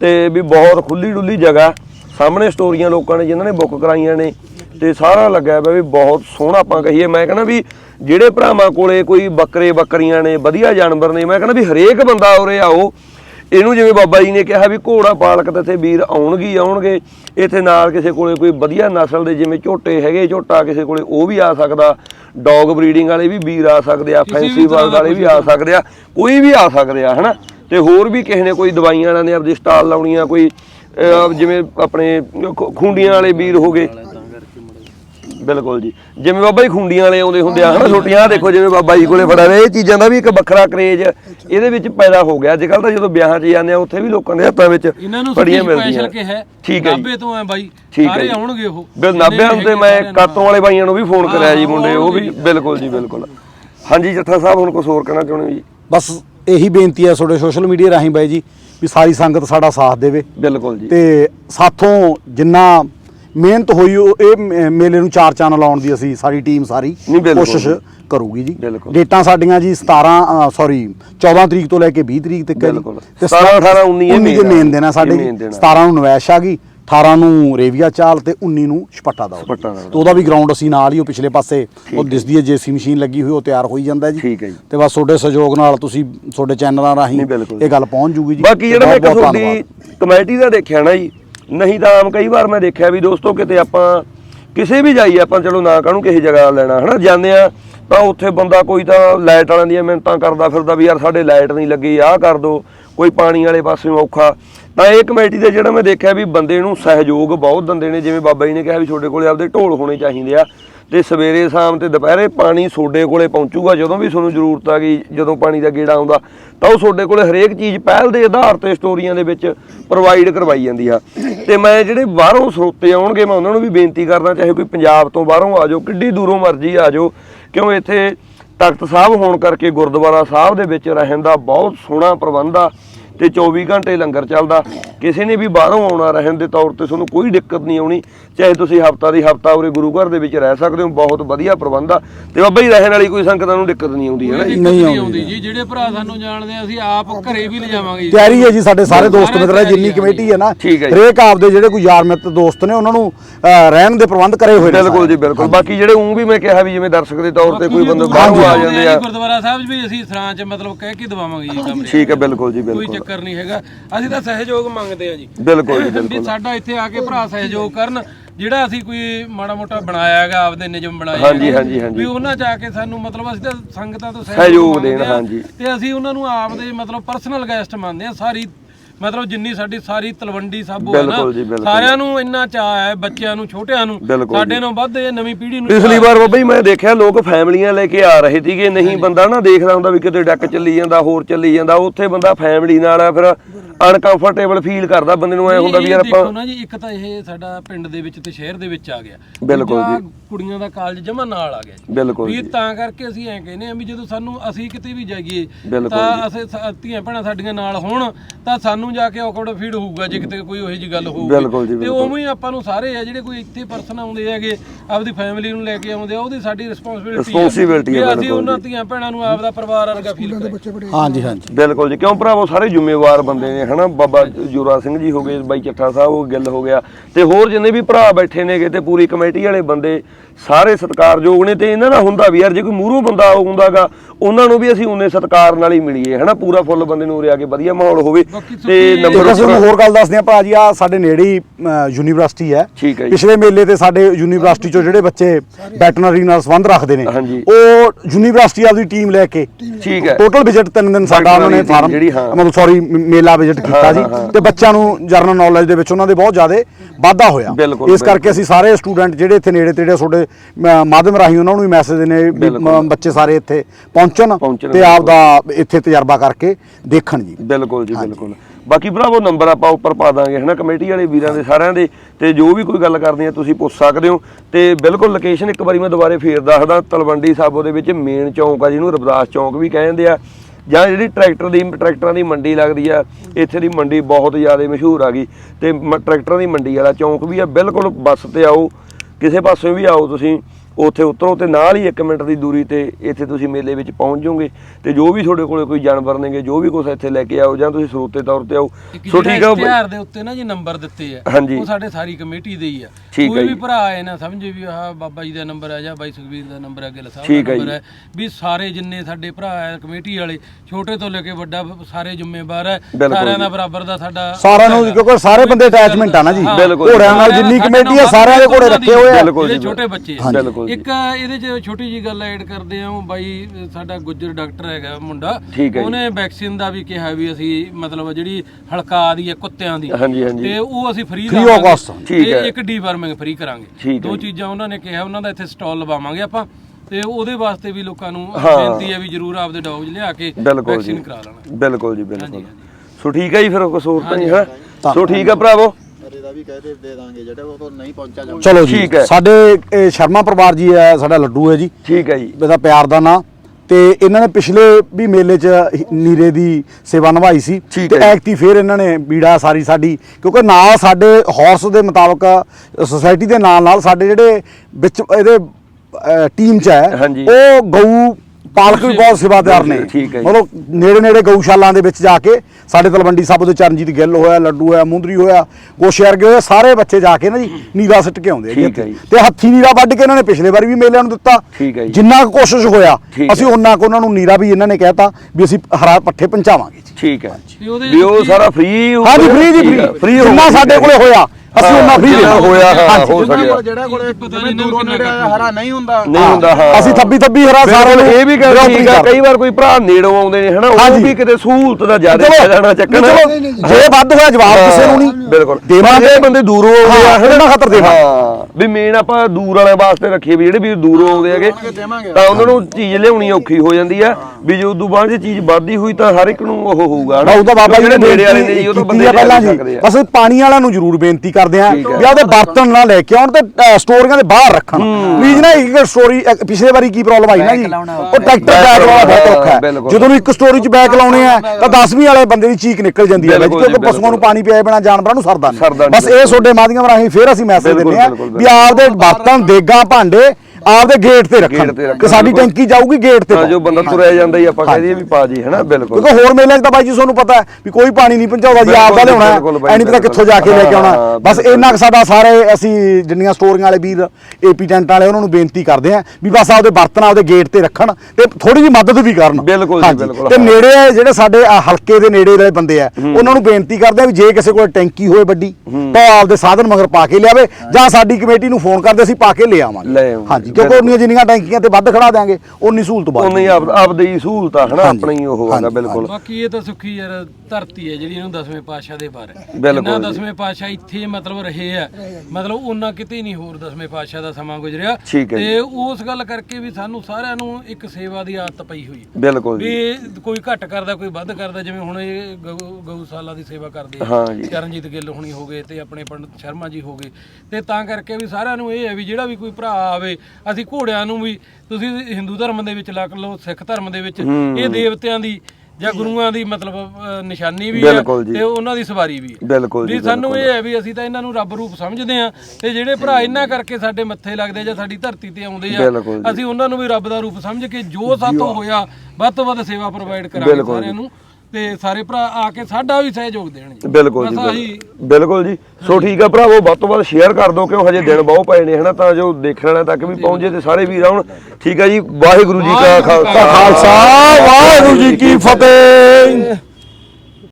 Speaker 2: ਤੇ ਵੀ ਬਹੁਤ ਖੁੱਲੀ ਡੁੱਲੀ ਜਗ੍ਹਾ। ਸਾਹਮਣੇ ਸਟੋਰੀਆਂ ਲੋਕਾਂ ਨੇ ਜਿਨ੍ਹਾਂ ਨੇ ਬੁੱਕ ਕਰਾਈਆਂ ਨੇ। ਤੇ ਸਾਰਾ ਲੱਗਿਆ ਪਿਆ ਵੀ ਬਹੁਤ ਸੋਹਣਾ ਆਪਾਂ ਕਹੀਏ। ਮੈਂ ਕਹਿੰਦਾ ਵੀ ਜਿਹੜੇ ਭਰਾਵਾਂ ਕੋਲੇ ਕੋਈ ਬੱਕਰੇ ਬੱਕਰੀਆਂ ਨੇ ਵਧੀਆ ਜਾਨਵਰ ਨੇ ਮੈਂ ਕਹਿੰਦਾ ਵੀ ਹਰੇਕ ਬੰਦਾ ਉਰੇ ਆਓ। ਇਹਨੂੰ ਜਿਵੇਂ ਬਾਬਾ ਜੀ ਨੇ ਕਿਹਾ ਵੀ ਘੋੜਾ ਪਾਲਕ ਤੇ ਇੱਥੇ ਵੀਰ ਆਉਣਗੇ ਆਉਣਗੇ। ਇੱਥੇ ਨਾਲ ਕਿਸੇ ਕੋਲੇ ਕੋਈ ਵਧੀਆ ਨਸਲ ਦੇ ਜਿਵੇਂ ਝੋਟੇ ਹੈਗੇ ਝੋਟਾ ਕਿਸੇ ਕੋਲੇ ਉਹ ਵੀ ਆ ਸਕਦਾ। ਡੌਗ ਬਰੀਡਿੰਗ ਵਾਲੇ ਵੀ ਵੀਰ ਆ ਸਕਦੇ ਆ ਫੈਂਸੀ
Speaker 1: ਦਾ
Speaker 2: ਵਾਲੇ ਵੀ ਆ ਸਕਦੇ ਆ ਕੋਈ ਵੀ ਆ ਸਕਦੇ ਆ ਹਨਾ? ਤੇ ਹੋਰ ਵੀ ਕਿਸੇ ਨੇ ਕੋਈ ਦਵਾਈਆਂ ਵਾਲਿਆਂ ਨੇ ਆਪਦੀ ਸਟਾਲ ਲਾਉਣੀਆਂ ਕੋਈ ਜਿਵੇਂ ਆਪਣੇ ਖੁੰਡੀਆਂ ਵਾਲੇ ਵੀਰ ਹੋ ਗਏ। ਬਿਲਕੁਲ ਜੀ। ਜਿਵੇਂ ਬਾਬਾ ਜੀ ਖੁੰਡੀਆਂ ਵਾਲੇ ਆਉਂਦੇ ਹੁੰਦੇ ਆ ਹਨਾ ਛੋਟੀਆਂ ਆਹ ਦੇਖੋ ਜਿਵੇਂ ਬਾਬਾ ਜੀ ਕੋਲੇ ਫੜਾ ਰਹੇ ਇਹ ਚੀਜ਼ਾਂ ਦਾ ਵੀ ਇੱਕ ਵੱਖਰਾ ਕਰੇਜ ਇਹਦੇ ਵਿੱਚ ਪੈਦਾ ਹੋ ਗਿਆ। ਅੱਜ ਕੱਲ ਤਾਂ ਜਦੋਂ ਵਿਆਹਾਂ 'ਚ ਜਾਂਦੇ ਆ ਉੱਥੇ ਵੀ ਲੋਕਾਂ ਦੇ ਹੱਥਾਂ ਵਿੱਚ
Speaker 1: ਇਹਨਾਂ ਨੂੰ
Speaker 2: ਬੜੀਆਂ
Speaker 1: ਸਪੈਸ਼ਲ
Speaker 2: ਮਿਲਦੀਆਂ।
Speaker 1: ਕਿਹਾ
Speaker 2: ਠੀਕ ਹੈ
Speaker 1: ਨਾਭੇ ਤੋਂ ਆ ਬਾਈ ਸਾਰੇ। ਆਉਣਗੇ ਉਹ।
Speaker 2: ਬਿਲ
Speaker 1: ਵੀ
Speaker 2: ਤੇ ਮੈਂ। ਕਾਤੋਂ ਵਾਲੇ ਬਾਈਆਂ ਨੂੰ ਵੀ ਫੋਨ ਕਰਿਆ ਜੀ ਮੁੰਡੇ ਉਹ ਵੀ। ਬਿਲਕੁਲ ਜੀ ਬਿਲਕੁਲ। ਹਾਂਜੀ ਜੱਠਾ ਸਾਹਿਬ ਹੁਣ ਕੁਝ ਹੋਰ ਕਹਿਣਾ ਚਾਹੁੰਦੇ ਹੋ ਜੀ?
Speaker 3: ਬਸ ਇਹੀ ਬੇਨਤੀ ਹੈ ਤੁਹਾਡੇ ਸੋਸ਼ਲ ਮੀਡੀਆ ਰਾਹੀਂ ਬਾਈ ਜੀ ਵੀ ਸਾਰੀ ਸੰਗਤ ਸਾਡਾ ਸਾਥ ਦੇਵੇ।
Speaker 2: ਬਿਲਕੁਲ ਜੀ।
Speaker 3: ਤੇ ਸਾਥੋਂ ਜਿੰਨਾ ਮਿਹਨਤ ਹੋਈ ਉਹ ਇਹ ਮ- ਮੇਲੇ ਨੂੰ ਚਾਰ ਚੰਨ ਲਾਉਣ ਦੀ ਅਸੀਂ ਸਾਰੀ ਟੀਮ ਸਾਰੀ
Speaker 2: ਨਹੀਂ, ਬਿਲਕੁਲ।
Speaker 3: ਕੋਸ਼ਿਸ਼ ਕਰੂਗੀ ਜੀ
Speaker 2: ਬਿਲਕੁਲ।
Speaker 3: ਡੇਟਾਂ ਸਾਡੀਆਂ ਜੀ 17 ਸੌਰੀ 14 ਤਰੀਕ ਤੋਂ ਲੈ ਕੇ 20 ਤਰੀਕ ਤੱਕ ਹੈ ਜੀ
Speaker 2: ਬਿਲਕੁਲ।
Speaker 3: ਤੇ
Speaker 2: 17, 18, 19 ਇਹ
Speaker 3: 19 ਦੇ
Speaker 2: main
Speaker 3: ਮੇਨ ਆ ਸਾਡੇ
Speaker 2: ਇਹ
Speaker 3: ਜੀ
Speaker 2: main ਦਿਨ ਆ।
Speaker 3: 17 ਨੂੰ ਨਵੈਸ਼ ਆ ਗਈ 18 ਨੂੰ ਰੇਵੀਆ ਚਾਲ ਤੇ 19 ਨੂੰ ਛਪੱਟਾ ਦਾ
Speaker 2: ਛਪੱਟਾ ਦੌੜ।
Speaker 3: ਤੇ ਉਹਦਾ ਵੀ ਗਰਾਊਂਡ ਅਸੀਂ ਨਾਲ ਹੀ ਉਹ ਪਿਛਲੇ ਪਾਸੇ ਉਹ ਦਿਸਦੀ ਹੈ ਜੇਸੀ ਮਸ਼ੀਨ ਲੱਗੀ ਹੋਈ ਉਹ ਤਿਆਰ ਹੋਈ ਜਾਂਦਾ ਜੀ
Speaker 2: ਠੀਕ ਹੈ ਜੀ।
Speaker 3: ਤੇ ਬਸ ਤੁਹਾਡੇ ਸਹਿਯੋਗ ਨਾਲ ਤੁਸੀਂ ਤੁਹਾਡੇ ਚੈਨਲਾਂ ਰਾਹੀਂ
Speaker 2: ਨਹੀਂ, ਬਿਲਕੁਲ।
Speaker 3: ਇਹ ਗੱਲ ਪਹੁੰਚ ਜੂਗੀ ਜੀ
Speaker 2: ਬਾਕੀ ਜਿਹੜਾ ਮੈਂ ਇੱਕ
Speaker 3: ਬਹੁਤ-ਬਹੁਤ
Speaker 2: ਤੁਹਾਡੀ
Speaker 3: ਧੰਨਵਾਦ।
Speaker 2: ਕਮੇਟੀ ਦਾ ਦੇਖਿਆ ਨਾ ਜੀ ਨਹੀਂ ਤਾਂ ਆਮ ਕਈ ਵਾਰ ਮੈਂ ਦੇਖਿਆ ਵੀ ਦੋਸਤੋ ਕਿਤੇ ਆਪਾਂ ਕਿਸੇ ਵੀ ਜਾਈਏ, ਆਪਾਂ ਚਲੋ ਨਾ ਕਾਹਨੂੰ ਕਿਸੇ ਜਗ੍ਹਾ ਲੈਣਾ, ਹਨਾ? ਜਾਂਦੇ ਆ ਤਾਂ ਉੱਥੇ ਬੰਦਾ ਕੋਈ ਤਾਂ ਲਾਈਟ ਵਾਲਿਆਂ ਦੀਆਂ ਮਿਹਨਤਾਂ ਕਰਦਾ ਫਿਰਦਾ ਵੀ ਯਾਰ ਸਾਡੇ ਲਾਈਟ ਨਹੀਂ ਲੱਗੀ, ਆਹ ਕਰ ਦੋ, ਕੋਈ ਪਾਣੀ ਵਾਲੇ ਪਾਸਿਓਂ ਔਖਾ। ਤਾਂ ਇਹ ਕਮੇਟੀ ਦੇ ਜਿਹੜਾ ਮੈਂ ਦੇਖਿਆ ਵੀ ਬੰਦੇ ਨੂੰ ਸਹਿਯੋਗ ਬਹੁਤ ਦਿੰਦੇ ਨੇ, ਜਿਵੇਂ ਬਾਬਾ ਜੀ ਨੇ ਕਿਹਾ ਵੀ ਤੁਹਾਡੇ ਕੋਲੇ ਆਪਦੇ ਢੋਲ ਹੋਣੇ ਚਾਹੀਦੇ ਆ ਤੇ ਸਵੇਰੇ ਸ਼ਾਮ ਤੇ ਦੁਪਹਿਰੇ ਪਾਣੀ ਤੁਹਾਡੇ ਕੋਲੇ ਪਹੁੰਚੂਗਾ, ਜਦੋਂ ਵੀ ਤੁਹਾਨੂੰ ਜ਼ਰੂਰਤ ਆ ਗਈ, ਜਦੋਂ ਪਾਣੀ ਦਾ ਗੇੜਾ ਆਉਂਦਾ, ਤਾਂ ਉਹ ਤੁਹਾਡੇ ਕੋਲੇ ਹਰੇਕ ਚੀਜ਼ ਪਹਿਲ ਦੇ ਆਧਾਰ ਤੇ ਸਟੋਰੀਆਂ ਦੇ ਵਿੱਚ ਪ੍ਰੋਵਾਈਡ ਕਰਵਾਈ ਜਾਂਦੀ ਆ। ਤੇ ਮੈਂ ਜਿਹੜੇ ਬਾਹਰੋਂ ਸਰੋਤੇ ਆਉਣਗੇ, ਮੈਂ ਉਹਨਾਂ ਨੂੰ ਵੀ ਬੇਨਤੀ ਕਰਦਾ, ਚਾਹੇ ਕੋਈ ਪੰਜਾਬ ਤੋਂ ਬਾਹਰੋਂ ਆ ਜਾਓ, ਕਿੱਡੀ ਦੂਰੋਂ ਮਰਜ਼ੀ ਆ ਜਾਓ, ਕਿਉਂ ਇੱਥੇ ਤਖਤ ਸਾਹਿਬ ਹੋਣ ਕਰਕੇ ਗੁਰਦੁਆਰਾ ਸਾਹਿਬ ਦੇ ਵਿੱਚ ਰਹਿਣ ਦਾ ਬਹੁਤ ਸੋਹਣਾ ਪ੍ਰਬੰਧ ਆ। ਤੇ 24 ਘੰਟੇ ਲੰਗਰ ਚੱਲਦਾ। ਕਿਸੇ ਨੇ ਵੀ ਬਾਹਰੋਂ ਆਉਣਾ ਰਹਿਣ ਦੇ ਤੌਰ ਤੇ ਤੁਹਾਨੂੰ ਕੋਈ ਦਿੱਕਤ ਨਹੀਂ ਆਉਣੀ। ਚਾਹੇ ਤੁਸੀਂ ਹਫਤਾ ਦੀ ਹਫਤਾ ਉਰੇ ਗੁਰੂ ਘਰ ਦੇ ਵਿੱਚ ਰਹਿ ਸਕਦੇ ਹੋ ਬਹੁਤ ਵਧੀਆ ਪ੍ਰਬੰਧ ਆ। ਤੇ ਬਾਬਾ ਜੀ ਰਹਿਣ ਵਾਲੀ ਕੋਈ ਸੰਗਤਾਂ ਨੂੰ ਦਿੱਕਤ ਨਹੀਂ ਆਉਂਦੀ ਹੈ ਨਾ ਜੀ?
Speaker 3: ਨਹੀਂ ਆਉਂਦੀ
Speaker 1: ਜੀ ਜਿਹੜੇ ਭਰਾ ਸਾਨੂੰ ਜਾਣਦੇ ਆ ਅਸੀਂ ਆਪ ਘਰੇ ਵੀ ਲਿਜਾਵਾਂਗੇ ਜੀ।
Speaker 3: ਤਿਆਰੀ ਹੈ ਜੀ ਸਾਡੇ ਸਾਰੇ ਦੋਸਤ ਮਿੱਤਰ ਹੈ ਜਿੰਨੀ ਕਮੇਟੀ ਹੈ ਨਾ
Speaker 2: ਠੀਕ ਹੈ ਜੀ।
Speaker 3: ਹਰੇਕ ਆਪਦੇ ਜਿਹੜੇ ਕੋਈ ਯਾਰ ਮਿੱਤਰ ਦੋਸਤ ਨੇ ਉਹਨਾਂ ਨੂੰ ਰਹਿਣ ਦੇ ਪ੍ਰਬੰਧ ਕਰੇ ਹੋਏ ਨੇ
Speaker 2: ਬਿਲਕੁਲ ਜੀ। ਬਿਲਕੁਲ। ਬਾਕੀ ਜਿਹੜੇ ਉਂ ਵੀ ਮੈਂ ਕਿਹਾ ਵੀ ਜਿਵੇਂ ਦਰਸ਼ਕ ਦੇ ਤੌਰ ਤੇ ਕੋਈ ਬੰਦੇ ਬਾਹਰੋਂ ਆ ਜਾਂਦੇ ਆ।
Speaker 1: ਗੁਰਦੁਆਰਾ ਸਾਹਿਬ ਵੀ ਅਸੀਂ ਸਰਾਂ 'ਚ ਮਤਲਬ ਕਹਿ ਕੇ ਦਵਾਵਾਂਗੇ ਜੀ ਕਮਰੇ
Speaker 2: ਠੀਕ ਹੈ ਬਿਲਕੁਲ ਜੀ ਬਿਲਕੁਲ।
Speaker 1: ਚੱਕਰ ਨਹੀਂ ਹੈਗਾ ਅਸੀਂ ਤਾਂ ਸਹਿਯੋਗ ਮੰਗਦੇ ਆ ਜੀ
Speaker 2: ਬਿਲਕੁਲ ਜੀ
Speaker 1: ਵੀ
Speaker 2: ਬਿਲਕੁਲ
Speaker 1: ਸਾਡਾ ਇੱਥੇ ਆ ਕੇ ਭਰਾ ਸਹਿਯੋਗ ਕਰਨ ਜਿਹੜਾ ਅਸੀਂ ਕੋਈ ਮਾੜਾ ਮੋਟਾ ਬਣਾਇਆ ਹੈਗਾ ਆਪਦੇ ਨਿਯਮ ਬਣਾਏ
Speaker 2: ਹਾਂਜੀ,
Speaker 1: ਹੈਗੇ,
Speaker 2: ਹਾਂਜੀ, ਹਾਂਜੀ।
Speaker 1: ਵੀ ਉਹਨਾਂ ਜਾ ਕੇ ਸਾਨੂੰ ਮਤਲਬ ਅਸੀਂ ਤਾਂ ਸੰਗਤਾਂ ਤੋਂ
Speaker 2: ਸਹਿਯੋਗ ਦੇਣ,
Speaker 1: ਮੰਗਦੇ ਆ
Speaker 2: ਹਾਂਜੀ।
Speaker 1: ਤੇ ਅਸੀਂ ਉਹਨਾਂ ਨੂੰ ਆਪਦੇ ਮਤਲਬ ਪਰਸਨਲ ਗੈਸਟ ਮੰਨਦੇ ਆ ਸਾਰੀ ਮਤਲਬ ਜਿੰਨੀ ਸਾਡੀ ਸਾਰੀ ਤਲਵੰਡੀ ਸਾਬੋ ਹੈ
Speaker 2: ਬਿਲਕੁਲ ਜੀ,
Speaker 1: ਨਾ
Speaker 2: ਬਿਲਕੁਲ।
Speaker 1: ਸਾਰਿਆਂ ਨੂੰ ਇੰਨਾ ਚਾਹ ਹੈ ਬੱਚਿਆਂ ਨੂੰ ਛੋਟਿਆਂ ਨੂੰ
Speaker 2: ਬਿਲਕੁਲ
Speaker 1: ਸਾਡੇ। ਨਾਲੋਂ ਵੱਧ ਇਹ ਨਵੀਂ ਪੀੜ੍ਹੀ ਨੂੰ
Speaker 2: ਪਿਛਲੀ ਵਾਰ ਬਾਬਾ ਜੀ ਮੈਂ ਦੇਖਿਆ ਲੋਕ ਫੈਮਲੀਆਂ ਲੈ ਕੇ ਆ ਰਹੇ ਸੀਗੇ ਨਹੀਂ ਬੰਦਾ ਨਾ ਦੇਖਦਾ ਹੁੰਦਾ ਵੀ ਕਿਤੇ ਡੱਕ ਚੱਲੀ ਜਾਂਦਾ ਹੋਰ ਚੱਲੀ ਜਾਂਦਾ ਉੱਥੇ ਬੰਦਾ ਫੈਮਲੀ ਨਾਲ ਆ ਫਿਰ ਅਨਕੰਫਰਟੇਬਲ ਫੀਲ ਕਰਦਾ ਬੰਦੇ ਨੂੰ ਐ ਹੁੰਦਾ ਵੀ ਯਾਰ
Speaker 1: ਦੇਖੋ
Speaker 2: ਆਪਾਂ
Speaker 1: ਨਾ ਜੀ ਇੱਕ ਤਾਂ ਇਹ ਸਾਡਾ ਪਿੰਡ ਦੇ ਵਿੱਚ ਤੇ ਸ਼ਹਿਰ ਦੇ ਵਿੱਚ ਆ ਗਿਆ
Speaker 2: ਬਿਲਕੁਲ
Speaker 1: ਦੂਜਾ,
Speaker 2: ਜੀ।
Speaker 1: ਕੁੜੀਆਂ ਦਾ ਕਾਲਜ ਜਮਾ ਨਾਲ ਆ ਗਿਆ ਜੀ।
Speaker 2: ਬਿਲਕੁਲ
Speaker 1: ਵੀ ਤਾਂ ਕਰਕੇ ਅਸੀਂ ਐਂ ਕਹਿੰਦੇ ਆ ਵੀ ਜਦੋਂ ਸਾਨੂੰ ਅਸੀਂ ਕਿਤੇ ਵੀ ਜਾਈਏ ਤਾਂ ਅਸੀਂ ਸ- ਧੀਆਂ ਭੈਣਾਂ ਸਾਡੀਆਂ ਨਾਲ ਹੋਣ ਤਾਂ ਸਾਨੂੰ ਜਾ ਕੇ ਔਕਵਰਡ ਫੀਲ ਹੋਊਗਾ ਜੇ ਕਿਤੇ ਕੋਈ ਉਹੋ ਜਿਹੀ ਗੱਲ ਹੋਊਗੀ।
Speaker 2: ਬਿਲਕੁਲ ਜੀ,
Speaker 1: ਤੇ। ਉਵੇਂ ਹੀ ਆਪਾਂ ਨੂੰ ਸਾਰੇ ਆ ਜਿਹੜੇ ਕੋਈ ਇੱਥੇ ਪਰਸਨ ਆਉਂਦੇ ਹੈਗੇ ਆਪਦੀ ਫੈਮਿਲੀ ਨੂੰ ਲੈ ਕੇ ਆਉਂਦੇ ਆ ਉਹਦੀ ਸਾਡੀ ਰਿਸਪੌਂਸਿਬਿਲਟੀ
Speaker 2: Responsibility ਹੈ,
Speaker 1: ਅਸੀਂ
Speaker 2: ਬਿਲਕੁਲ
Speaker 1: ਉਹਨਾਂ ਧੀਆਂ ਭੈਣਾਂ ਨੂੰ ਆਪਦਾ ਪਰਿਵਾਰ ਵਰਗਾ ਫੀਲ ਕਰਾਂਗੇ
Speaker 3: ਹਾਂਜੀ ਹਾਂਜੀ।
Speaker 2: ਬਿਲਕੁਲ ਜੀ। ਕਿਉਂ ਭਰਾਵੋ? ਸਾਰੇ ਜ਼ਿੰਮੇਵਾਰ ਬੰਦੇ ਨੇ ਹਨਾ? ਬਾਬਾ ਜੋਰਾ ਸਿੰਘ ਜੀ ਹੋ ਗਏ ਬਾਈ ਚੱਠਾ ਸਾਹਿਬ ਹੋ ਗਿੱਲ ਹੋ ਗਿਆ। ਤੇ ਹੋਰ ਜਿੰਨੇ ਵੀ ਭਰਾ ਬੈਠੇ ਨੇਗੇ ਤੇ ਪੂਰੀ ਕਮੇਟੀ ਵਾਲੇ ਬੰਦੇ ਸਾਰੇ ਸਤਿਕਾਰਯੋਗ ਨੇ ਤੇ ਇਹਨਾਂ ਦਾ ਹੁੰਦਾ ਵੀ ਯਾਰ ਜੇ ਕੋਈ ਮੂਹਰੋਂ ਬੰਦਾ ਆਉਂਦਾਗਾ ਉਹਨਾਂ ਨੂੰ ਵੀ ਅਸੀਂ ਉਹਨੇ ਸਤਿਕਾਰ ਨਾਲ ਹੀ ਮਿਲੀਏ ਹਨਾ? ਪੂਰਾ ਫੁੱਲ ਬੰਦੇ ਨੂੰ ਉਰੇ ਆ ਕੇ ਵਧੀਆ ਮਾਹੌਲ ਹੋਵੇ ਤੇ ਨੰਬਰ
Speaker 3: ਤੁਹਾਨੂੰ ਹੋਰ ਗੱਲ ਦੱਸਦੇ ਆ ਭਾਜੀ ਆ ਸਾਡੇ ਨੇੜੇ ਯੂਨੀਵਰਸਿਟੀ ਹੈ। ਪਿਛਲੇ ਮੇਲੇ ਤੇ ਸਾਡੇ ਯੂਨੀਵਰਸਿਟੀ ਚੋਂ ਜਿਹੜੇ ਬੱਚੇ ਵੈਟਰਨਰੀ ਨਾਲ ਸੰਬੰਧ ਰੱਖਦੇ ਨੇ। ਉਹ ਯੂਨੀਵਰਸਿਟੀ ਆਪਦੀ ਟੀਮ ਲੈ ਕੇ
Speaker 2: ਠੀਕ ਹੈ।
Speaker 3: ਟੋਟਲ ਵਿਜ਼ਿਟ ਤਿੰਨ ਦਿਨ ਸਾਡਾ ਉਹਨਾਂ ਨੇ ਫਾਰਮ। ਮਤਲਬ ਸੌਰੀ ਮੇਲਾ ਵਿਜ਼ਿਟ ਕੀਤਾ ਜੀ। ਤੇ ਬੱਚਿਆਂ ਨੂੰ ਜਰਨਲ ਨੌਲੇਜ ਦੇ ਵਿੱਚ ਉਹਨਾਂ ਦੇ ਬਹੁਤ ਜ਼ਿਆਦਾ ਵਾਧਾ ਹੋਇਆ।
Speaker 2: ਬਿਲਕੁਲ,
Speaker 3: ਇਸ ਕਰਕੇ ਅਸੀਂ ਸਾਰੇ ਸਟੂਡੈਂਟ ਜਿਹੜੇ ਇੱਥੇ ਨੇੜੇ ਤੇੜੇ ਤੁਹਾਡੇ ਅ, ਮਾਧਿਅਮ ਰਾਹੀਂ ਉਹਨਾਂ ਨੂੰ ਵੀ ਮੈਸੇਜ ਨੇ ਵੀ। ਮ- ਬੱਚੇ ਸਾਰੇ ਇੱਥੇ ਪਹੁੰਚਣ
Speaker 2: ਪਹੁੰਚਣ,
Speaker 3: ਤੇ ਆਪ ਦਾ ਇੱਥੇ ਤਜਰਬਾ ਕਰਕੇ ਦੇਖਣ ਜੀ।
Speaker 2: ਬਿਲਕੁਲ ਜੀ ਬਿਲਕੁਲ। ਬਾਕੀ ਭਰਾਵੋ ਨੰਬਰ ਆਪਾਂ ਉੱਪਰ ਪਾ ਦਾਂਗੇ ਹਨਾ ਕਮੇਟੀ ਵਾਲੇ ਵੀਰਾਂ ਦੇ ਸਾਰਿਆਂ ਦੇ। ਤੇ ਜੋ ਵੀ ਕੋਈ ਗੱਲ ਕਰਨੀ ਹੈ ਤੁਸੀਂ ਪੁੱਛ ਸਕਦੇ ਹੋ। ਤੇ ਬਿਲਕੁਲ ਲੋਕੇਸ਼ਨ ਇੱਕ ਵਾਰੀ ਮੈਂ ਦੁਬਾਰੇ ਫੇਰ ਦੱਸਦਾ ਤਲਵੰਡੀ ਸਾਬੋ ਦੇ ਵਿੱਚ ਮੇਨ ਚੌਂਕ ਆ ਜਿਹਨੂੰ ਰਬਦਾਸ ਚੌਂਕ ਵੀ ਕਹਿੰਦੇ ਆ। ਜਾਂ ਜਿਹੜੀ ਟਰੈਕਟਰ ਦੀ ਟਰੈਕਟਰਾਂ ਦੀ ਮੰਡੀ ਲੱਗਦੀ ਆ ਇੱਥੇ ਦੀ ਮੰਡੀ ਬਹੁਤ ਜ਼ਿਆਦਾ ਮਸ਼ਹੂਰ ਆ ਗਈ। ਤੇ ਮ- ਟਰੈਕਟਰਾਂ ਦੀ ਮੰਡੀ ਵਾਲਾ ਚੌਂਕ ਵੀ ਆ ਬਿਲਕੁਲ ਬੱਸ ਤੇ ਆਓ। ਕਿਸੇ ਪਾਸੇ ਵੀ ਆਓ ਤੁਸੀਂ ਉੱਥੇ ਉਤਰੋ ਤੇ ਨਾਲ ਹੀ 1 ਮਿੰਟ ਦੀ ਦੂਰੀ ਤੇ ਇੱਥੇ ਤੁਸੀਂ ਮੇਲੇ ਵਿੱਚ ਪਹੁੰਚ ਜਾਓਗੇ ਤੇ ਜੋ ਵੀ ਤੁਹਾਡੇ ਕੋਲੇ ਕੋਈ ਜਾਨਵਰ ਨੇਗੇ ਜੋ ਵੀ ਕੁਝ ਇੱਥੇ ਲੈ ਕੇ ਆਓ ਜਾਂ ਤੁਸੀਂ ਸਰੋਤੇ ਤੌਰ ਤੇ ਆਓ ਸੋ ਠੀਕ ਆ
Speaker 1: ਇਸ਼ਤਿਹਾਰ ਦੇ ਉੱਤੇ ਨਾ ਜੀ ਨੰਬਰ ਦਿੱਤੇ ਆ। ਉਹ ਸਾਡੇ ਸਾਰੀ ਕਮੇਟੀ ਦੇ ਹੀ ਆ ਕੋਈ ਵੀ। ਭਰਾ ਆਏ ਨਾ ਸਮਝੇ ਵੀ ਆਹ ਬਾਬਾ ਜੀ ਦਾ ਨੰਬਰ ਹੈ ਜਾਂ ਬਾਈ ਸੁਖਵੀਰ ਦਾ ਨੰਬਰ ਹੈ ਗਿੱਲ ਸਾਹਿਬ ਦਾ ਨੰਬਰ ਹੈ ਵੀ ਸਾਰੇ ਜਿੰਨੇ ਸਾਡੇ ਭਰਾ ਆ ਕਮੇਟੀ ਵਾਲੇ ਛੋਟੇ ਤੋਂ ਲੈ ਕੇ ਵੱਡਾ ਸਾਰੇ ਜ਼ਿੰਮੇਵਾਰ ਹੈ ਸਾਰਿਆਂ। ਦਾ ਬਰਾਬਰ ਦਾ ਸਾਡਾ
Speaker 3: ਸਾਰਿਆਂ ਨੂੰ ਕਿਉਂਕਿ ਸਾਰੇ ਬੰਦੇ ਅਟੈਚਮੈਂਟ ਆ ਨਾ ਜੀ। ਘੋੜਿਆਂ ਨਾਲ ਜਿੰਨੀ ਕਮੇਟੀ ਆ ਸਾਰਿਆਂ ਦੇ ਘੋੜੇ ਰੱਖੇ ਹੋਏ ਆ
Speaker 2: ਬਿਲਕੁਲ ਜੀ,
Speaker 1: ਜਿਹੜੇ ਛੋਟੇ ਬੱਚੇ ਆ।
Speaker 2: ਬਿਲਕੁਲ ਜੀ।
Speaker 1: ਇੱਕ ਇਹਦੇ 'ਚ ਛੋਟੀ ਜੀ ਗੱਲ ਐਡ ਕਰਦੇ ਆ ਉਹ ਬਾਈ ਸਾਡਾ ਗੁੱਜਰ ਡਾਕਟਰ ਹੈਗਾ ਮੁੰਡਾ
Speaker 2: ਠੀਕ ਹੈ ਜੀ।
Speaker 1: ਉਹਨੇ ਵੈਕਸੀਨ ਦਾ ਵੀ ਕਿਹਾ ਵੀ ਅਸੀਂ ਮਤਲਬ ਜਿਹੜੀ ਹਲਕਾ ਦੀ ਹੈ ਕੁੱਤਿਆਂ ਦੀ
Speaker 2: ਹਾਂਜੀ ਹਾਂਜੀ
Speaker 1: ਤੇ ਉਹ ਅਸੀਂ ਫ੍ਰੀ
Speaker 3: Free of cost।
Speaker 2: ਠੀਕ ਹੈ।
Speaker 1: ਇੱਕ ਡੀਵਰਮਿੰਗ ਫ੍ਰੀ ਕਰਾਂਗੇ
Speaker 2: ਠੀਕ ਹੈ
Speaker 1: ਦੋ
Speaker 2: ਜੀ।
Speaker 1: ਚੀਜ਼ਾਂ ਉਹਨਾਂ ਨੇ ਕਿਹਾ ਉਹਨਾਂ ਦਾ ਇੱਥੇ ਸਟਾਲ ਲਵਾਵਾਂਗੇ ਆਪਾਂ ਤੇ ਉਹਦੇ ਵਾਸਤੇ ਵੀ ਲੋਕਾਂ ਨੂੰ
Speaker 2: ਹਾਂ।
Speaker 1: ਬੇਨਤੀ ਹੈ ਵੀ ਜਰੂਰ ਆਪਦੇ ਡੌਗਸ ਲਿਆ ਕੇ
Speaker 2: ਬਿਲਕੁਲ ਜੀ
Speaker 1: ਵੈਕਸੀਨ ਕਰਾ ਲੈਣਾ
Speaker 2: ਬਿਲਕੁਲ ਜੀ ਬਿਲਕੁਲ ਸੋ ਠੀਕ ਹੈ ਜੀ ਫਿਰ ਕਸੂਰ ਤਾਂ ਨਹੀਂ ਹੈ ਸੋ ਠੀਕ ਹੈ ਭਰਾਵੋ
Speaker 4: ਅਰੇ ਦਾ ਵੀ ਕਹਦੇ ਦੇ ਦਾਂਗੇ ਜਿਹੜਾ ਉਹ ਤੋਂ ਨਹੀਂ ਪਹੁੰਚਾ ਜਾਊਗਾ
Speaker 3: ਚਲੋ ਜੀ
Speaker 2: ਠੀਕ ਹੈ।
Speaker 3: ਸਾਡੇ ਇਹ ਸ਼ਰਮਾ ਪਰਿਵਾਰ ਜੀ ਹੈ ਸਾਡਾ ਲੱਡੂ ਹੈ ਜੀ
Speaker 2: ਠੀਕ ਹੈ ਜੀ
Speaker 3: ਇਹਦਾ ਪਿਆਰ ਦਾ ਨਾਂ ਤੇ ਇਹਨਾਂ ਨੇ ਪਿਛਲੇ ਵੀ ਮੇਲੇ 'ਚ ਹੀ- ਨੀਰੇ ਦੀ ਸੇਵਾ ਨਿਭਾਈ ਸੀ
Speaker 2: ਠੀਕ
Speaker 3: ਤੇ
Speaker 2: ਹੈ ਜੀ।
Speaker 3: ਐਕਟੀ ਫੇਰ ਇਹਨਾਂ ਨੇ ਬੀੜਾ ਸਾਰੀ ਸਾਡੀ ਕਿਉਂਕਿ ਨਾਲ ਸਾਡੇ ਹਾਰਸ ਦੇ ਮੁਤਾਬਕ ਸੁਸਾਇਟੀ ਦੇ ਨਾਲ ਨਾਲ ਸਾਡੇ ਜਿਹੜੇ ਵਿੱਚ ਇਹਦੇ ਟੀਮ 'ਚ ਹੈ
Speaker 2: ਹਾਂਜੀ।
Speaker 3: ਉਹ ਗਊ ਪਾਲਕ ਵੀ ਬਹੁਤ ਸੇਵਾਦਾਰ ਨੇ
Speaker 2: ਠੀਕ ਹੈ ਜੀ।
Speaker 3: ਮਤਲਬ ਨੇੜੇ ਨੇੜੇ ਗਊਸ਼ਾਲਾਂ ਦੇ ਵਿੱਚ ਜਾ ਕੇ ਸਾਡੇ ਤਲਵੰਡੀ ਸਾਬੋ ਦੇ ਚਰਨਜੀਤ ਗਿੱਲ ਹੋਇਆ ਲੱਡੂ ਹੋਇਆ ਮੁੰਦਰੀ ਹੋਇਆ ਗੋਸ਼ਿਆਰਗੇ ਹੋਇਆ ਸਾਰੇ ਬੱਚੇ ਜਾ ਕੇ ਨਾ ਜੀ ਨੀਰਾ ਸਿੱਟ ਕੇ ਆਉਂਦੇ ਆ ਜੀ
Speaker 2: ਠੀਕ ਹੈ
Speaker 3: ਇੱਥੇ।
Speaker 2: ਜੀ।
Speaker 3: ਤੇ ਹੱਥੀ ਨੀਰਾ ਵੱਢ ਕੇ ਇਹਨਾਂ ਨੇ ਪਿਛਲੇ ਵਾਰੀ ਵੀ ਮੇਲਿਆਂ ਨੂੰ ਦਿੱਤਾ
Speaker 2: ਠੀਕ ਹੈ ਜੀ।
Speaker 3: ਜਿੰਨਾ ਕੁ ਕੋਸ਼ਿਸ਼ ਹੋਇਆ
Speaker 2: ਠੀਕ
Speaker 3: ਅਸੀਂ। ਉਹਨਾਂ ਕੋ ਉਹਨਾਂ ਨੂੰ ਨੀਰਾ ਵੀ ਇਹਨਾਂ ਨੇ ਕਹਿਤਾ ਵੀ ਅਸੀਂ ਹਰਾ ਪੱਠੇ ਪਹੁੰਚਾਵਾਂਗੇ ਜੀ
Speaker 2: ਠੀਕ ਹੈ
Speaker 1: ਵੀ ਉਹਦੇ
Speaker 2: ਵੀ ਉਹ ਸਾਰਾ ਫ੍ਰੀ
Speaker 3: ਹਾਂਜੀ ਫ੍ਰੀ ਜੀ ਫ੍ਰੀ ਜਿੰਨਾ ਸਾਡੇ ਕੋਲੇ ਹੋਇਆ ਅਸੀਂ ਉਹਨਾਂ ਫ੍ਰੀ
Speaker 2: ਹੋਇਆ ਹਾਂ ਸਕਿਆ।
Speaker 4: ਜਿਹੜਾ ਕੋਲੇ ਜਿਵੇਂ ਦੂਰੋਂ ਨੇੜੇ ਹਰਾ ਨਹੀਂ ਹੁੰਦਾ।
Speaker 2: ਨਹੀਂ ਹੁੰਦਾ ਹਾਂ।
Speaker 3: ਅਸੀਂ ਥੱਬੀ ਥੱਬੀ ਹਰਾ ਸਾਰਿਆਂ ਨੂੰ
Speaker 2: ਇਹ ਵੀ ਗੱਲ ਠੀਕ ਆ। ਕਈ ਵਾਰ ਕੋਈ ਭਰਾ ਨੇੜੋਂ ਆਉਂਦੇ ਨੇ ਹਨਾ ਉਹ। ਵੀ ਕਿਤੇ ਸਹੂਲਤ ਦਾ ਜ਼ਿਆਦਾ ਜਾਣਾ ਚੱਕਣ
Speaker 3: ਜੇ ਵੱਧ ਹੋਇਆ ਜਵਾਬ ਕਿਸੇ ਨੂੰ ਨਹੀਂ।
Speaker 2: ਬਿਲਕੁਲ।
Speaker 3: ਦੇਵਾਂਗੇ।
Speaker 2: ਬੰਦੇ ਦੂਰੋਂ ਆਉਂਦੇ ਆ ਹਨਾ।
Speaker 3: ਖਾਤਰ ਦੇਵਾਂਗੇ।
Speaker 2: ਹਾਂ ਵੀ ਮੇਨ ਆਪਾਂ ਦੂਰ ਵਾਲਿਆਂ ਵਾਸਤੇ ਰੱਖੀਏ ਵੀ ਜਿਹੜੇ ਵੀ ਦੂਰੋਂ ਆਉਂਦੇ ਹੈਗੇ। ਤਾਂ ਉਹਨਾਂ ਨੂੰ ਚੀਜ਼ ਲਿਆਉਣੀ ਔਖੀ ਹੋ ਜਾਂਦੀ ਆ ਵੀ ਜੇ ਉਦੋਂ ਬਾਅਦ ਜੇ ਚੀਜ਼ ਵੱਧਦੀ ਹੋਈ ਤਾਂ ਹਰ ਇੱਕ ਨੂੰ ਉਹ ਹੋਊਗਾ ਹਨਾ।
Speaker 3: ਉਹ ਤਾਂ ਬਾਬਾ
Speaker 2: ਜਿਹੜੇ ਨੇੜੇ ਵਾਲੇ ਨੇ ਜੀ ਉਹ ਤਾਂ ਬੰਦੇ
Speaker 3: ਆ ਪਹਿਲਾਂ ਜੀ। ਬਸ ਪਾਣੀ ਵਾਲਿਆਂ ਨੂੰ ਜ਼ਰੂਰ ਬੇਨਤੀ ਕਰਦੇ ਆ। ਵੀ ਉਹਦੇ ਬਰਤਨ ਨਾ ਲੈ ਕੇ ਆਉਣ ਤੇ ਸਟੋਰੀਆਂ ਦੇ ਬਾਹਰ ਰੱਖਣ। ਪਲੀਜ਼ ਨਾ ਇੱਕ ਸਟੋਰੀ ਪਿਛਲੇ ਵਾਰੀ ਕੀ ਪ੍ਰੋਬਲਮ ਆਈ ਨਾ ਜੀ? ਉਹ ਟਰੈਕਟਰ ਬੈਕ ਲਾਉਣਾ ਬਹੁਤ ਔਖਾ ਹੈ। ਜਦੋਂ ਨੂੰ ਇੱਕ ਸਟੋਰੀ 'ਚ ਬੈਕ ਲਾਉਣੇ ਆ ਤਾਂ 10ਵੀਂ ਵਾਲੇ ਬੰਦੇ ਦੀ ਚੀਕ ਨਿਕਲ ਜਾਂਦੀ ਹੈ। ਕਿਉਂਕਿ ਪਸ਼ੂਆਂ ਨੂੰ ਪਾਣੀ ਪਿਆਏ ਬਿਨਾ ਜਾਨਵਰਾਂ ਨੂੰ ਸਰਦਾ ਨਹੀਂ। ਬਸ ਇਹ ਤੁਹਾਡੇ ਮਾਧਿਅਮ ਰਾਹੀਂ ਫੇਰ ਅਸੀਂ ਮੈਸੇਜ ਦਿੰਦੇ ਆ ਵੀ ਆਪਦੇ ਬਰਤਨ ਦੇਗਾ ਭਾਂਡੇ ਆਪਦੇ ਗੇਟ ਤੇ ਰੱਖਣ।
Speaker 2: ਗੇਟ ਤੇ ਰੱਖਣ,
Speaker 3: ਕਿ ਸਾਡੀ। ਟੈਂਕੀ ਜਾਊਗੀ ਗੇਟ ਤੇ
Speaker 2: ਜੋ ਬੰਦਾ ਤੁਰਿਆ ਜਾਂਦਾ ਹੀ ਆਪਾਂ ਕਹਿ ਦਈਏ ਵੀ ਪਾ ਜੀ ਹਨਾ? ਬਿਲਕੁਲ।
Speaker 3: ਕਿਉਂਕਿ ਹੋਰ ਮੇਲਿਆਂ 'ਚ ਤਾਂ ਬਾਈ ਜੀ ਤੁਹਾਨੂੰ ਪਤਾ ਹੈ ਵੀ ਕੋਈ ਪਾਣੀ ਨਹੀਂ ਪਹੁੰਚਾਉਂਦਾ ਜੀ ਆਪ ਦਾ ਲਿਆਉਣਾ
Speaker 2: ਬਿਲਕੁਲ ਬਾਈ,
Speaker 3: ਐ ਨਹੀਂ ਪਤਾ ਕਿੱਥੋਂ ਜਾ ਕੇ ਲੈ ਕੇ ਆਉਣਾ। ਬਸ। ਇੰਨਾ ਕੁ ਸਾਡਾ ਸਾਰੇ ਅਸੀਂ ਜਿੰਨੀਆਂ ਸਟੋਰੀਆਂ ਵਾਲੇ ਵੀਰ ਏਪੀ ਟੈਂਟ ਵਾਲੇ ਉਹਨਾਂ ਨੂੰ ਬੇਨਤੀ ਕਰਦੇ ਆਂ ਵੀ ਬਸ ਆਪਦੇ ਬਰਤਨ ਆਪਦੇ ਗੇਟ ਤੇ ਰੱਖਣ ਤੇ ਥੋੜੀ ਜਿਹੀ ਮਦਦ ਵੀ ਕਰਨ
Speaker 2: ਬਿਲਕੁਲ ਜੀ। ਬਿਲਕੁਲ,
Speaker 3: ਤੇ। ਨੇੜੇ ਆ ਜਿਹੜੇ ਸਾਡੇ ਹਲਕੇ ਦੇ ਨੇੜੇ ਦੇ ਬੰਦੇ ਆ ਉਹਨਾਂ ਨੂੰ ਬੇਨਤੀ ਕਰਦੇ ਆ ਵੀ ਜੇ ਕਿਸੇ ਕੋਲ ਟੈਂਕੀ ਹੋਏ ਵੱਡੀ ਤਾਂ ਆਪਦੇ ਸਾਧਨ ਮਗਰ ਪਾ ਕੇ ਲਿਆਵੇ ਜਾਂ ਸਾਡੀ ਕਮੇਟੀ ਨੂੰ ਫੋਨ ਕਰਦੇ ਅਸੀਂ ਪਾ ਕੇ ਲੈ ਆਵਾਂਗੇ ਹਾਂਜੀ ਕਿਉਂਕਿ। ਉਹਨੀਆਂ ਜਿੰਨੀਆਂ ਟੈਂਕੀਆਂ ਤੇ ਵੱਧ ਖੜਾ ਦਿਆਂਗੇ ਉਨੀ ਸਹੂਲਤ ਬਾਅਦ
Speaker 2: ਉਹਨੇ ਆਪ ਆਪਦੀ ਹੀ ਸਹੂਲਤ ਆ ਹਨਾ ਆਪਣਾ ਹੀ ਉਹ ਹੈਗਾ ਬਿਲਕੁਲ
Speaker 1: ਬਾਕੀ ਇਹ ਤਾਂ ਸੁੱਖੀ ਯਾਰ ਧਰਤੀ ਹੈ ਜਿਹੜੀ ਇਹਨੂੰ ਦਸਵੇਂ ਪਾਤਸ਼ਾਹ ਦੇ ਬਾਰੇ
Speaker 2: ਬਿਲਕੁਲ ਜੀ।
Speaker 1: ਦਸਵੇਂ ਪਾਤਸ਼ਾਹ ਇੱਥੇ ਮਤਲਬ ਰਹੇ ਆ। ਮਤਲਬ ਉਹਨਾਂ ਕਿਤੇ ਨਹੀਂ ਹੋਰ ਦਸਵੇਂ ਪਾਤਸ਼ਾਹ ਦਾ ਸਮਾਂ ਗੁਜ਼ਰਿਆ।
Speaker 2: ਠੀਕ ਹੈ ਜੀ।
Speaker 1: ਤੇ ਉਸ ਗੱਲ ਕਰਕੇ ਵੀ ਸਾਨੂੰ ਸਾਰਿਆਂ ਨੂੰ ਇੱਕ ਸੇਵਾ ਦੀ ਆਦਤ ਪਈ ਹੋਈ। ਹੈ
Speaker 2: ਬਿਲਕੁਲ
Speaker 1: ਵੀ ਕੋਈ ਘੱਟ ਕਰਦਾ ਕੋਈ ਵੱਧ ਕਰਦਾ ਜਿਵੇਂ ਹੁਣ ਇਹ ਗਊ ਗਊਸ਼ਾਲਾ ਦੀ ਸੇਵਾ ਕਰਦੇ
Speaker 2: ਹਾਂ ਜੀ।
Speaker 1: ਚਰਨਜੀਤ ਗਿੱਲ ਹੁਣੀ ਹੋ ਗਏ ਤੇ ਆਪਣੇ ਪੰਡਤ ਸ਼ਰਮਾ ਜੀ ਹੋ ਗਏ। ਤੇ ਤਾਂ ਕਰਕੇ ਵੀ ਸਾਰਿਆਂ ਨੂੰ ਇਹ ਹੈ ਵੀ ਜਿਹੜਾ ਵੀ ਕੋਈ ਭਰਾ ਆਵੇ ਅਸੀਂ ਘੋੜਿਆਂ ਨੂੰ ਵੀ ਤੁਸੀਂ ਹਿੰਦੂ ਧਰਮ ਦੇ ਵਿੱਚ ਲੱਗ ਲਓ ਸਿੱਖ ਧਰਮ ਦੇ ਵਿੱਚ ਇਹ ਦੇਵਤਿਆਂ ਦੀ ਜਾਂ ਗੁਰੂਆਂ ਦੀ ਮਤਲਬ ਨਿਸ਼ਾਨੀ ਵੀ ਹੈ
Speaker 2: ਬਿਲਕੁਲ ਜੀ।
Speaker 1: ਤੇ ਉਹਨਾਂ ਦੀ ਸਵਾਰੀ ਵੀ ਹੈ
Speaker 2: ਬਿਲਕੁਲ ਜੀ
Speaker 1: ਵੀ ਸਾਨੂੰ ਇਹ ਹੈ ਵੀ ਅਸੀਂ ਤਾਂ ਇਹਨਾਂ ਨੂੰ ਰੱਬ ਰੂਪ ਸਮਝਦੇ ਆ ਤੇ ਜਿਹੜੇ ਭਰਾ ਇਹਨਾਂ ਕਰਕੇ ਸਾਡੇ ਮੱਥੇ ਲੱਗਦੇ ਜਾਂ ਸਾਡੀ ਧਰਤੀ ਤੇ ਆਉਂਦੇ ਆ
Speaker 2: ਬਿਲਕੁਲ।
Speaker 1: ਅਸੀਂ ਉਹਨਾਂ ਨੂੰ ਵੀ ਰੱਬ ਦਾ ਰੂਪ ਸਮਝ ਕੇ ਜੋ ਸਾਤੋਂ ਹੋਇਆ ਵੱਧ ਤੋਂ ਵੱਧ ਸੇਵਾ ਪ੍ਰੋਵਾਈਡ ਕਰਾਂਗੇ ਸਾਰਿਆਂ ਨੂੰ। ਤੇ ਸਾਰੇ ਭਰਾ ਆ ਕੇ ਸਾਡਾ ਵੀ ਸਹਿਯੋਗ ਦੇਣ ਜੀ
Speaker 2: ਬਿਲਕੁਲ ਜੀ
Speaker 1: ਬਸ
Speaker 2: ਬਿਲਕੁਲ।
Speaker 1: ਆਹੀ
Speaker 2: ਬਿਲਕੁਲ। ਜੀ। ਸੋ ਠੀਕ ਆ ਭਰਾਵੋ ਵੱਧ ਤੋਂ ਵੱਧ ਸ਼ੇਅਰ ਕਰ ਦਿਓ ਕਿਉਂ? ਹਜੇ ਦਿਨ ਬਹੁਤ ਪਏ ਨੇ ਹਨਾ? ਤਾਂ ਜੋ ਦੇਖਣ ਵਾਲਿਆਂ ਤੱਕ ਵੀ ਪਹੁੰਚੇ ਤੇ ਸਾਰੇ ਵੀਰ ਆਉਣ। ਠੀਕ ਆ ਜੀ ਵਾਹਿਗੁਰੂ ਜੀ ਕਾ
Speaker 1: ਵਾਹਿਗੁਰੂ ਜੀ ਕਾ
Speaker 2: ਖਾਲਸਾ।
Speaker 3: ਖਾਲਸਾ। ਵਾਹਿਗੁਰੂ ਜੀ ਕੀ ਫਤਿਹ।